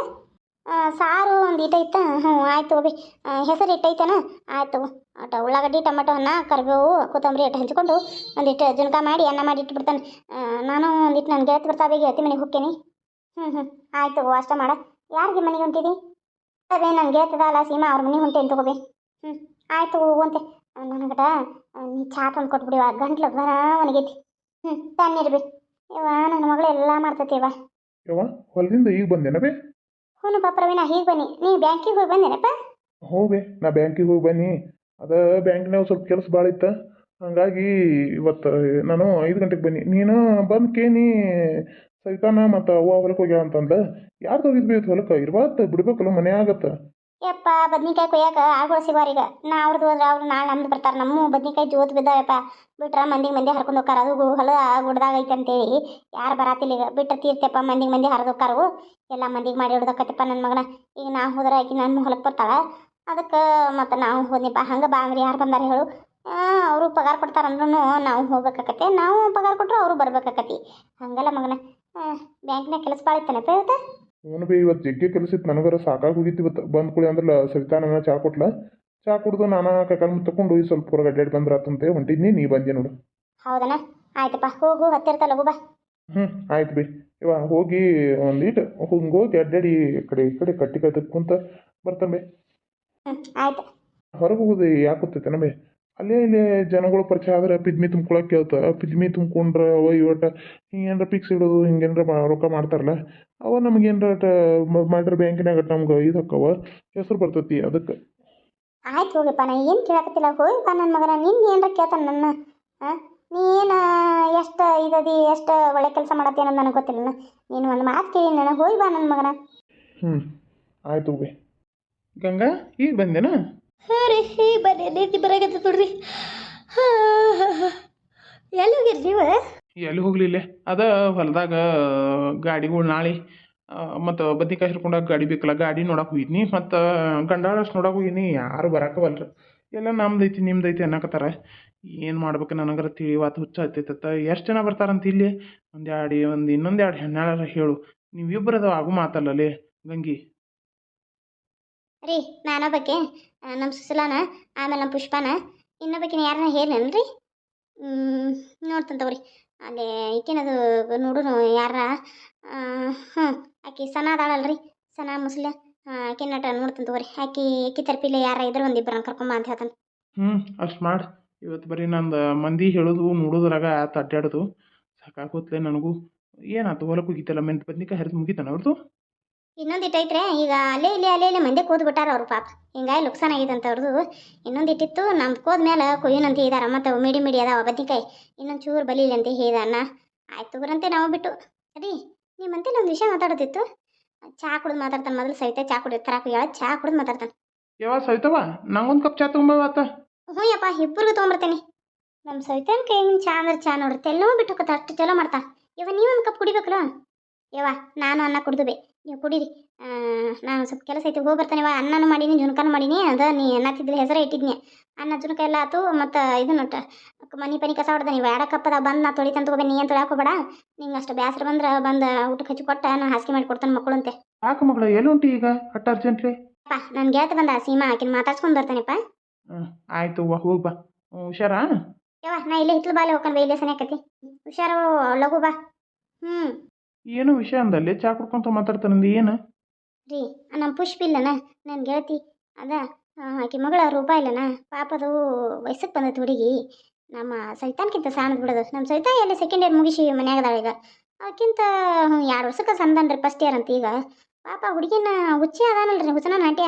ಸಾರು ಒಂದು ಇಟ ಇತ್ತ ಹ್ಞೂ ಆಯ್ತು ಹೋಗಿ ಹೆಸರು ಇಟ್ಟೈತೇನ ಆಯ್ತು ಅಟ, ಉಳ್ಳಾಗಡ್ಡಿ, ಟೊಮೆಟೊ, ಅನ್ನ ಕರಿಬೇವು ಕೊತ್ತಂಬರಿ ಅಟ್ಟು ಹಂಚ್ಕೊಂಡು ಒಂದಿಟ್ಟು ಜುನ್ಕ ಮಾಡಿ, ಅನ್ನ ಮಾಡಿ ಇಟ್ಬಿಡ್ತಾನೆ. ನಾನು ಒಂದಿಟ್ಟು ನನ್ನ ಗೆಳತಿ ಬರ್ತಾ ಬೇಗ ಗೆಳತಿ ಮನೆಗೆ ಹೋಗ್ತೇನೆ. ಹ್ಞೂ ಹ್ಞೂ ಆಯ್ತು ಅಷ್ಟ ಮಾಡ. ಯಾರಿಗೆ ಮನೆಗೆ ಹೊಂಟಿದಿ? ಅದೇ ನನ್ನ ಗೆಳತದ ಅಲ್ಲ ಸೀಮಾ ಅವ್ರ ಮನೆಗೆ ಹೊಂಟೇನು ತಗೋಬಿ. ಹ್ಞೂ ಆಯ್ತು ಹೋಗುವಂತೆ. ನನಗಟ ನೀ ಚಾ ತಂದು ಕೊಟ್ಬಿಡಿವ ಗಂಟ್ಲು ಬರ ಒಣಗೈತಿ ಹ್ಞೂ ತಣ್ಣಿರ್ಬಿ ಇವ ನನ್ನ ಮಗಳು ಎಲ್ಲ ಮಾಡ್ತೈತಿ ಇವ
ಯವ್ವ ಹೊಲದಿಂದ ಈಗ ಬಂದೇನ ಬೇ?
ಹ್ಞೂ ಪಾಪ ಪ್ರವೀಣ ಹೀಗೆ ಬನ್ನಿ. ನೀ ಬ್ಯಾಂಕಿಗೆ ಹೋಗಿ ಬಂದೇನಪ್ಪ?
ಹೋಗ್ಬೇ ನಾ ಬ್ಯಾಂಕಿಗೆ ಹೋಗಿ ಬನ್ನಿ. ಅದ ಬ್ಯಾಂಕ್ನಾಗ ಸ್ವಲ್ಪ ಕೆಲಸ ಭಾಳ ಇತ್ತು. ಹಂಗಾಗಿ ಇವತ್ತು ನಾನು ಐದು ಗಂಟೆಗೆ ಬನ್ನಿ. ನೀನು ಬಂದು ಕೇನಿ ಸೈತಾನ ಮತ್ತು ಅವ್ವ ಹೊಲಕ್ಕೆ ಹೋಗ್ಯಾವ ಅಂತಂದ ಯಾರ್ದು ಹೋಗಿದ್ವಿ ಇವತ್ತು ಹೊಲಕ್ಕೆ? ಇರ್ಬಾರ್ದು ಬಿಡ್ಬೇಕಲ್ಲ ಮನೆ ಆಗತ್ತೆ
ಯಪ್ಪ, ಬದ್ನಿಕಾಯಿ ಕೊಯ್ಯಾಕ ಆಳ್ಗಳು ಸಿಗೋರೀಗ ನಾ ಅವ್ರದ್ದು ಹೋದ್ರೆ ಅವ್ರು ನಾಳೆ ನಮ್ದು ಬರ್ತಾರೆ. ನಮ್ಮ ಬದ್ನಿಕಾಯಿ ಜೋತ್ ಬಿದ್ದಾವಪ್ಪ. ಬಿಟ್ರೆ ಮಂದಿಗೆ ಮಂದಿ ಹರ್ಕೊಂಡು ಹೋಗಾರ ಅದು ಹೊಲ ಗುಡ್ದಾಗ ಐತೆ ಅಂತೇಳಿ. ಯಾರು ಬರಾತಿಲ್ಲ ಈಗ. ಬಿಟ್ರೆ ತೀರ್ತಪ್ಪ ಮಂದಿಗೆ ಮಂದಿ ಹರಿದು ಹೋಗಾರು ಎಲ್ಲ ಮಂದಿಗೆ ಮಾಡಿ ಹಿಡ್ದಕ್ಕತ್ತಪ್ಪ ನನ್ನ ಮಗನ. ಈಗ ನಾ ಹೋದ್ರೆ ಆಕಿ ನನ್ನ ಹೊಲಕ್ಕೆ ಬರ್ತಾಳೆ. ಅದಕ್ಕೆ ಮತ್ತು ನಾವು ಹೋದ್ನಿಪ್ಪ. ಹಂಗೆ ಬಾ ಅಂದ್ರೆ ಯಾರು ಬಂದಾರೆ ಹೇಳು. ಅವರು ಪಗಾರ ಕೊಡ್ತಾರಂದ್ರೂ ನಾವು ಹೋಗ್ಬೇಕಾಕತ್ತೆ. ನಾವು ಪಗಾರ ಕೊಟ್ಟರು ಅವರು ಬರ್ಬೇಕಾಕತಿ ಹಂಗಲ್ಲ ಮಗನ. ಬ್ಯಾಂಕ್ನಾಗ ಕೆಲಸ ಭಾಳ ಇತ್ತನಪ್ಪ ಇವತ್ತು?
ಅವನು ಭೀ ಇವತ್ತು ಜಗ್ಗೆ ಕೆಲಸ ಇತ್ತು ನನಗರ ಸಾಕಾಗಿ ಹೋಗಿತ್ತು ಇವತ್ತು. ಬಂದ ಕುಳಿ ಅಂದ್ರೆ ಸವಿತಾನ ಚಾ ಕೊಟ್ಲ. ಚಾ ಕುಡ್ದು ನಾನು ಕೈಕಾಲು ತಗೊಂಡು ಈ ಸ್ವಲ್ಪ ಹೊರಗೆ ಅಡ್ಡಾಡಿ ಬಂದ್ರೆ ಆತಂತೆ ಹೊಂಟಿದ್ನಿ. ನೀ ಬಂದೆ ನೋಡು.
ಹೌದನ? ಆಯ್ತಪ್ಪ ಹೋಗು ಹತ್ತಿರ್ತ ಲಗು ಬಾ.
ಹ್ಞೂ ಆಯ್ತು ಬಿ ಇವ ಹೋಗಿ ಒಂದೀಟ್ ಹಿಂಗೆ ಹೋಗಿ ಅಡ್ಡಾಡಿ ಈ ಕಡೆ ಈ ಕಡೆ ಕಟ್ಟಿ ಕಟ್ಟಿ ಕುಂತ ಬರ್ತಾನೆ ಬಿ.
ಆಯ್ತು.
ಹೊರಗೆ ಹೋಗುದು ಯಾಕೆ ಗೊತ್ತೈತೆ ನಮಗೆ ಅಲ್ಲೇ ಇಲ್ಲಿ ಜನಗಳು ಪರಿಚಯ ಆದ್ರೆ ಪಿಜ್ಮಿ ತುಂಬ್ಕೊಳಕ್ಕೆ ಕೇಳ್ತ ಪಿಜ್ಮಿ ತುಂಬ್ಕೊಂಡ್ರೆ ಅವ ಇವಟ ಹಿಂಗೇನಾರ ಪಿಕ್ಸ್ ಇಡೋದು ಹಿಂಗೇನಾರ ಮಾ ರೊಕ್ಕ ಮಾಡ್ತಾರಲ್ಲ ಅವ ನಮ್ಗೆ ಏನಾರ ಮಾಡ್ರೆ ಬ್ಯಾಂಕಿನಾಗ ನಮ್ಗೆ ಇದು ಹಾಕವ ಹೆಸರು ಬರ್ತೈತಿ ಅದಕ್ಕೆ.
ಆಯ್ತು ಹೋಗಪ್ಪ ನಾ ಏನು ಕೇಳಕತ್ತಿಲ್ಲ ಹೋಗಪ್ಪ ನನ್ನ ಮಗನ ನಿನ್ನ ಏನರ ಕೇಳ್ತಾನೆ ನನ್ನ ಹಾಂ ನೀ ಏನು ಎಷ್ಟು ಇದದಿ ಎಷ್ಟು ಒಳ್ಳೆ ಕೆಲಸ ಮಾಡತ್ತಿ ಅನ್ನೋದು ನನಗೆ ಗೊತ್ತಿಲ್ಲ ನೀನು ಒಂದು ಮಾತು ಕೇಳಿ ನನಗೆ ಹೋಗಿ ಬಾ ನನ್ನ ಮಗನ.
ಹ್ಞೂ ಆಯ್ತು ಹೋಗಿ. ಗಂಗಾ ಈಗ ಬಂದೇನಾ?
ಹಾಂ ಈಗ ಬನ್ನಿ ನೀತಿ ಬರಾಕತ್ತ ನೋಡ್ರಿ. ಎಲ್ಲಿ ಹೋಗಿರಿ ನೀವು?
ಎಲ್ಲಿ ಹೋಗ್ಲಿಲ್ಲ ಅದ ಹೊಲದಾಗ, ಗಾಡಿಗಳು ನಾಳೆ ಮತ್ತು ಬದ್ನಿಕಾಯಿ ಹಿಡ್ಕೊಂಡಾಗ ಗಾಡಿ ಬೇಕಲ್ಲ, ಗಾಡಿ ನೋಡಕ್ಕೆ ಹೋಗಿದ್ನಿ. ಮತ್ತು ಗಂಡಾಳಷ್ಟು ನೋಡಕ್ಕೆ ಹೋಗಿನಿ ಯಾರು ಬರಾಕವಲ್ರಿ ಎಲ್ಲ ನಮ್ದೈತಿ ನಿಮ್ದೈತಿ ಅನ್ನಕತ್ತಾರ. ಏನು ಮಾಡ್ಬೇಕು ನನಗರ ತಿಳಿವಾತು ಹುಚ್ಚ ಹತ್ತೈತತ್ತ. ಎಷ್ಟು ಜನ ಬರ್ತಾರಂತ ಇಲ್ಲಿ? ಒಂದು ಎರಡು, ಒಂದು ಇನ್ನೊಂದು ಎರಡು ಹೆಣ್ಣಾಳರ ಹೇಳು. ನೀವಿಬ್ಬರದ ಆಗು ಮಾತಲ್ಲಲೇ, ಗಂಗಿ.
ರೀ ಬಗ್ಗೆ ನಮ್ಮ ಸುಸಲಾನ ಆಮೇಲೆ ನಮ್ಮ ಪುಷ್ಪನ ಇನ್ನೊಬ್ಬಕಿನ ಯಾರನ್ನ ಹೇಳೇನ್ರಿ ನೋಡ್ತಾನೆ ತಗೋರಿ. ಅಲ್ಲಿ ಈಕೆನದು ನೋಡೋನು ಯಾರ ಹ್ಞೂ ಆಕೆ ಸನ ಅದಾಳಲ್ರಿ, ಸನ ಮುಸ್ಲೆ ಆಕೆ ನಟ ನೋಡ್ತಾನೆ ತಗೋರಿ. ಆಕೆ, ಆಕಿ ತರ್ಪಿಲೆ ಯಾರ ಇದ್ರೆ ಒಂದಿಬ್ಬರನ್ನ ಕರ್ಕೊಂಬ ಅಂತ ಹೇಳ್ತಾನೆ.
ಹ್ಞೂ ಅಷ್ಟು ಮಾಡಿ. ಇವತ್ತು ಬರೀ ನಂದು ಮಂದಿ ಹೇಳೋದು, ನೋಡೋದ್ರಾಗ ಆತ ಅಡ್ಡಾಡೋದು ಸಾಕಾಗೋತ್ಲೆ ನನಗೂ ಏನಾಯ್ತು ಹೊಲಕ್ಕೆ ಹೋಗಿತ್ತಲ್ಲ, ಮೆಂತ್ ಬದ್ನಿಕಾಯಿ ಹರಿದು ಮುಗಿತಾನ ಅವ್ರದ್ದು
ಇನ್ನೊಂದು ಇಟ್ಟೈತ್ರೆ ಈಗ ಅಲ್ಲೇ ಇಲ್ಲಿ ಅಲ್ಲೇ ಇಲ್ಲಿ ಮಂದಿ ಕೂದ್ ಬಿಟ್ಟಾರ ಅವ್ರು ಪಾಪ. ಹಿಂಗಾಗಿ ಲುಕ್ಸಾನ್ ಆಗಿದೆ ಅಂತ ಅವ್ರದ್ದು ಇನ್ನೊಂದು ಇಟ್ಟಿತ್ತು ನಮ್ದು ಕೋದ್ಮೇಲೆ ಕುಯ್ಯನಂತ ಇದಾರ ಮತ್ತು ಮಿಡಿ ಮಿಡಿ ಅದಾವ ಬದ್ನಿಕಾಯಿ. ಇನ್ನೊಂದು ಚೂರು ಬಲಿಲಿ ಅಂತ ಹೇಳಿದಾನ ಆಯ್ತು ಬರಂತೆ ನಾವು ಬಿಟ್ಟು. ರೀ ನಿಮ್ಮಂತೆ ಒಂದು ವಿಷಯ ಮಾತಾಡೋದಿತ್ತು. ಚಾ ಕುಡಿದು ಮಾತಾಡ್ತಾನೆ ಮೊದಲು ಸಹಿತ ಚಾ ಕುಡಿದು ತರಾಕ ಹೇಳ ಚಾ ಕುಡಿದು ಮಾತಾಡ್ತಾನೆ.
ಯಾವ ಸವಿತವ? ನಂಗೊಂದು ಕಪ್ ಚಾ ತೊಗೊಂಬಾತ
ಹ್ಞೂ ಯಪ್ಪ ಇಬ್ಬರಿಗೂ ತೊಗೊಂಬರ್ತೇನೆ. ನಮ್ಮ ಸವಿತನ ಕೈ ಚಾ ಅಂದ್ರೆ ಚಾ ನೋಡ್ರಿ ತೆಲ್ಲೋ ಬಿಟ್ಟು ಹೋಗತ್ತೆ ಅಷ್ಟು ಚಲೋ ಮಾಡ್ತಾ ಇವ ನೀವೊಂದು ಕಪ್ ಕುಡಿಬೇಕಲ್ಲ ಯವ್ವ ನಾನು ಅನ್ನ ಕುಡ್ದು ಬೇ. ನೀವು ಕುಡೀರಿ. ನಾನು ಸ್ವಲ್ಪ ಕೆಲಸ ಐತಿ ಹೋಗಿ ಬರ್ತಾನೆ ಇವ ಅನ್ನನೂ ಮಾಡೀನಿ ಜುನ್ಕನೂ ಮಾಡೀನಿ ಅದ ನೀ ಅನ್ನ ತಿದ್ದಿಲ್ಲ ಹೆಸರೇ ಇಟ್ಟಿದ್ನಿ ಅನ್ನ ಜುನ್ಕ ಎಲ್ಲ ಆತು ಮತ್ತು ಇದನ್ನ ನೋಟ ಮನಿ ಪನಿ ಕಸ ಹೊಡ್ದ ನೀವು. ಬಂದು ನಾ ತೊಳಿತಂತ ತಗೋಬೇ ನೀ ಏನು ತೊಳ್ಯಾಕ ಹೋಗ್ಬೇಡ. ನಿಂಗೆ ಅಷ್ಟು ಬೇಸರ ಬಂದ್ರೆ ಬಂದು ಊಟಕ್ಕೆ ಹಚ್ಚಿ ಕೊಟ್ಟ ನಾನು ಹಾಸಿಗೆ ಮಾಡಿ ಕೊಡ್ತಾನೆ ಮಕ್ಕಳು ಅಂತೆ
ಯಾಕೆ ಮಗಳು ಎಲ್ಲಿ ಹೊಂಟಿ ಈಗ? ಅಟ್ಟ ಅರ್ಜೆಂಟ್ಲಿ
ಅಪ್ಪ ನನ್ನ ಗೆಳತಿ ಬಂದ ಸೀಮಾ ಆಕಿನ ಮಾತಾಡ್ಸ್ಕೊಂಡು ಬರ್ತಾನೆಪ್ಪ.
ಹ್ಞೂ ಆಯ್ತು ವಾ ಹೋಗಿ ಬಾ. ಹುಷಾರಾ?
ಯವ್ವ ನಾ ಇಲ್ಲೇ ಹಿತ್ಲು ಬಾಲೆ ಹೋಗ್ಕೊಂಡು ಇಲ್ಲೇ ಸನೇಕತಿ ಹುಷಾರು ಲಘು ಬಾ. ಹ್ಞೂ
ಏನು ವಿಷಯ ಅಂದಲ್ಲಿ ಚಾ ಕುಡ್ಕೊಂತ ಏನು?
ರೀ ನಮ್ಮ ಪುಷ್ಪ ಇಲ್ಲನ ನನ್ನ ಗೆಳತಿ. ಅದ ಆಕೆ ಮಗಳ ರೂಪ ಇಲ್ಲನ, ಪಾಪದು ವಯಸ್ಸಕ್ಕೆ ಬಂದೈತೆ ಹುಡುಗಿ. ನಮ್ಮ ಸೈತಾನ್ಕಿಂತ ಸಾಣದ್ ಬಿಡೋದು. ನಮ್ಮ ಸೈತಾ ಎಲ್ಲಿ ಸೆಕೆಂಡ್ ಇಯರ್ ಮುಗಿಸಿ ಮನ್ಯಾಗ ಅದಾಳ ಈಗ ಅದಕ್ಕಿಂತ ಎರಡು ವರ್ಷಕ್ಕೆ ಸಂದನ್ರಿ ಫಸ್ಟ್ ಇಯರ್ ಅಂತ ಈಗ. ಪಾಪ ಹುಡುಗಿನ ಹುಚ್ಚಿ ಅದಾನಲ್ರಿ ಹುಚ್ಚನ ನಾಟ್ಯ.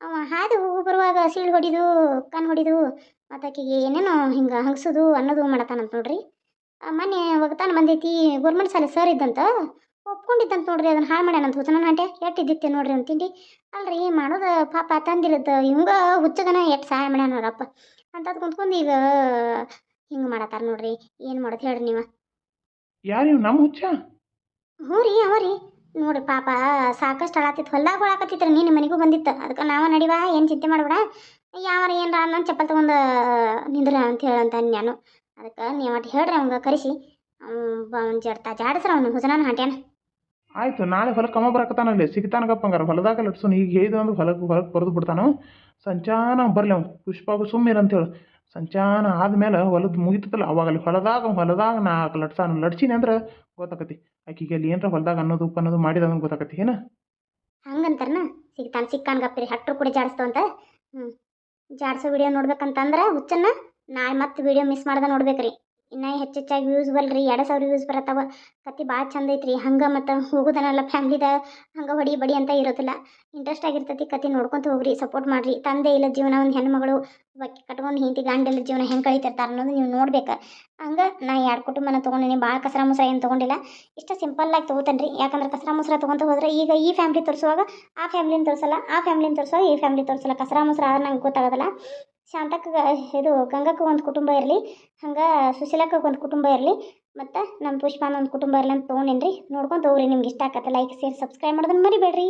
ಅವ ಹಾದು ಹೂವು ಬರುವಾಗ ಸೀಳು ಹೊಡಿದು, ಕಣ್ಣು ಹೊಡಿದು ಮತ್ತು ಆಕೆಗೆ ಏನೇನೋ ಹಿಂಗೆ ಹಂಗ್ಸೋದು ಅನ್ನೋದು ಮಾಡತ್ತಾನಂತ ನೋಡ್ರಿ. ಮೊನ್ನೆ ಒಗ್ತಾನ ಬಂದೈತಿ ಗೌರ್ಮೆಂಟ್ ಶಾಲೆ ಸರ್ ಇದ್ದಂತ ಒಪ್ಕೊಂಡಿದ್ದಂತ ನೋಡ್ರಿ ಅದನ್ನ ಹಾಳು ಮಾಡ್ಯಾನಂತ ಹುಚ್ಚನ ನಾಟ್ಯ ಎಟ್ಟಿದ್ದಿತ್ತೆ ನೋಡ್ರಿ ಅಂತ ತಿಂಡಿ. ಅಲ್ರಿ ಮಾಡೋದು ಪಾಪ ತಂದಿರದು ಇವಂಗ ಹುಚ್ಚಗನ ಎಟ್ಟು ಸಹಾಯ ಮಾಡ್ಯಾನ ಅಂತ ಅಂತದ್ ಕುಂತ್ಕೊಂಡು ಈಗ ಹಿಂಗೆ ಮಾಡತ್ತಾರ ನೋಡ್ರಿ ಏನು ಮಾಡೋದು ಹೇಳ್ರಿ ನೀವು.
ಯಾರು ನಮ್ಮ ಹುಚ್ಚ?
ಹ್ಞೂ ರೀ ಅವ ರೀ. ನೋಡ್ರಿ ಪಾಪ ಸಾಕಷ್ಟು ಅಳಾತಿತ್ತು ಹೊಲ್ದಾಗ ಹೊಳಾಕತ್ತಿತ್ತು ನೀನು ಮನೆಗೂ ಬಂದಿತ್ತು. ಅದಕ್ಕೆ ನಾವ ನಡಿವಾ ಏನು ಚಿಂತೆ ಮಾಡ್ಬೇಡ. ಯಾವಾರ ಏನ್ರ ಅನ್ನೋ ಚಪ್ಪಲ್ ತೊಗೊಂಡು ನಿಂದ್ರ ಅಂತ ಹೇಳಂತ ನಾನು. ಅದಕ್ಕೆ ನೀವು ಒಟ್ಟು ಹೇಳ್ರಿ ಅವಂಗ ಕರೆಸಿ. ಅವ್ನು ಜಡ್ತಾ ಜಾಡಿಸ್ರ ಅವನು ಹಾಟ್ಯಾನ.
ಆಯ್ತು ನಾಳೆ ಹೊಲಕ್ಕೆ ಕಮ್ಮ ಬರಕತ್ತಾನಲ್ಲಿ ಸಿಗ್ತಾನಗಪ್ಪ ಹಂಗಾರ ಹೊಲದಾಗ ಲಟ್ಸು ಈಗ ಹೇಳಿದ ಒಂದು ಹೊಲಕ್ಕೆ ಹೊಲಕ್ಕೆ ಬರೆದು ಬಿಡ್ತಾನು. ಸಂಚಾನ ಬರಲಿ ಅವ್ನು ಪುಷ್ಪಾಗು ಅಂತ ಅಂತೇಳು ಸಂಚಾನ ಆದ್ಮೇಲೆ ಹೊಲದ ಮುಗಿತದಲ್ಲ ಅವಾಗ ಅಲ್ಲಿ ಹೊಲದಾಗ ಹೊಲದಾಗ ನಾಲ್ಕು ಲಟ್ಸಾನ. ಲಟ್ಸಿನಿ ಅಂದ್ರೆ ಗೊತ್ತಾಕತಿ ಆಕಿಗೆ ಅಲ್ಲಿ ಏನರ ಹೊಲದಾಗ ಅನ್ನೋದು ಉಪ್ಪು ಅನ್ನೋದು ಮಾಡಿದ ಅಂದ್ರೆ ಗೊತ್ತಾಕತಿ ಏನ?
ಹಂಗಂತಾರನ? ಸಿಗ್ತಾನ ಸಿಕ್ಕಾನ್ಗಪ್ಪ ರೀ ಹಟ್ರು ಕೂಡ ಜಾಡಿಸ್ತು ಅಂತ ಹ್ಞೂ ಜಾಡಿಸೋ ವಿಡಿಯೋ ನೋಡ್ಬೇಕಂತಂದ್ರೆ ಹುಚ್ಚನ್ನ ನಾಳೆ ಮತ್ತೆ ವಿಡಿಯೋ ಮಿಸ್ ಮಾಡ್ದೆ ನೋಡ್ಬೇಕ್ರಿ. ಇನ್ನೂ ಹೆಚ್ಚೆಚ್ಚಾಗಿ ವ್ಯೂಸ್ ಬಲ್ರಿ. ಎರಡು ಸಾವಿರ ವ್ಯೂಸ್ ಬರತ್ತವ. ಕತ್ತಿ ಭಾಳ ಚಂದ ಐತ್ರಿ. ಹಂಗೆ ಮತ್ತು ಹೋಗುದನಲ್ಲ ಫ್ಯಾಮ್ಲಿದ ಹಂಗೆ ಹೊಡಿ ಬಡಿ ಅಂತ ಇರೋದಿಲ್ಲ. ಇಂಟ್ರೆಸ್ಟ್ ಆಗಿರ್ತೈತಿ ಕತ್ತಿ ನೋಡ್ಕೊಂತ ಹೋಗ್ರಿ ಸಪೋರ್ಟ್ ಮಾಡಿರಿ. ತಂದೆ ಇಲ್ಲ ಜೀವನ ಒಂದು ಹೆಣ್ಮಗಳು, ಬಕ್ಕಿ ಕಟ್ಕೊಂಡು ಹಿಂತಿ ಗಂಡೆಲ್ಲ ಜೀವನ ಹೆಂಗೆ ಕಳೀತಿರ್ತಾರೆ ಅನ್ನೋದು ನೀವು ನೋಡ್ಬೇಕು. ಹಂಗೆ ನಾ ಎರಡು ಕುಟುಂಬನ ತೊಗೊಂಡಿನಿ. ಭಾಳ ಕಸರ ಮುಸರ ಏನು ತೊಗೊಂಡಿಲ್ಲ. ಇಷ್ಟ ಸಿಂಪಲ್ಲಾಗಿ ತೊಗೋತೇನೆ ರೀ ಯಾಕಂದ್ರೆ ಕಸರ ಮುಸರ ತೊಗೊಂತ ಹೋದ್ರೆ ಈಗ ಈ ಫ್ಯಾಮ್ಲಿ ತೋರಿಸುವಾಗ ಆ ಫ್ಯಾಮ್ಲಿನ ತೋರಿಸಲ್ಲ, ಆ ಫ್ಯಾಮ್ಲಿನ ತೋರಿಸುವಾಗ ಈ ಫ್ಯಾಮ್ಲಿ ತೋರಿಸಲ್ಲ. ಕಸರ ಮುಸರ ಆದ್ರೆ ನಂಗೆ ಗೊತ್ತಾಗೋದಿಲ್ಲ. ಶಾಂತಕ್ಕೆ ಇದು ಗಂಗಕ್ಕ ಒಂದು ಕುಟುಂಬ ಇರಲಿ, ಹಂಗೆ ಸುಶೀಲಕ್ಕೆ ಒಂದು ಕುಟುಂಬ ಇರಲಿ, ಮತ್ತು ನಮ್ಮ ಪುಷ್ಪಾನ ಒಂದು ಕುಟುಂಬ ಇರಲಿ ಅಂತ ತೊಗೊಂಡೇನಿ ರೀ ನೋಡ್ಕೊಂಡು ಹೋಗ್ರಿ ನಿಮ್ಗೆ ಇಷ್ಟ ಆಗತ್ತೆ ಲೈಕ್ ಶೇರ್ ಸಬ್ಸ್ಕ್ರೈಬ್ ಮಾಡೋದನ್ನ ಮರಿಬೇಡ್ರಿ.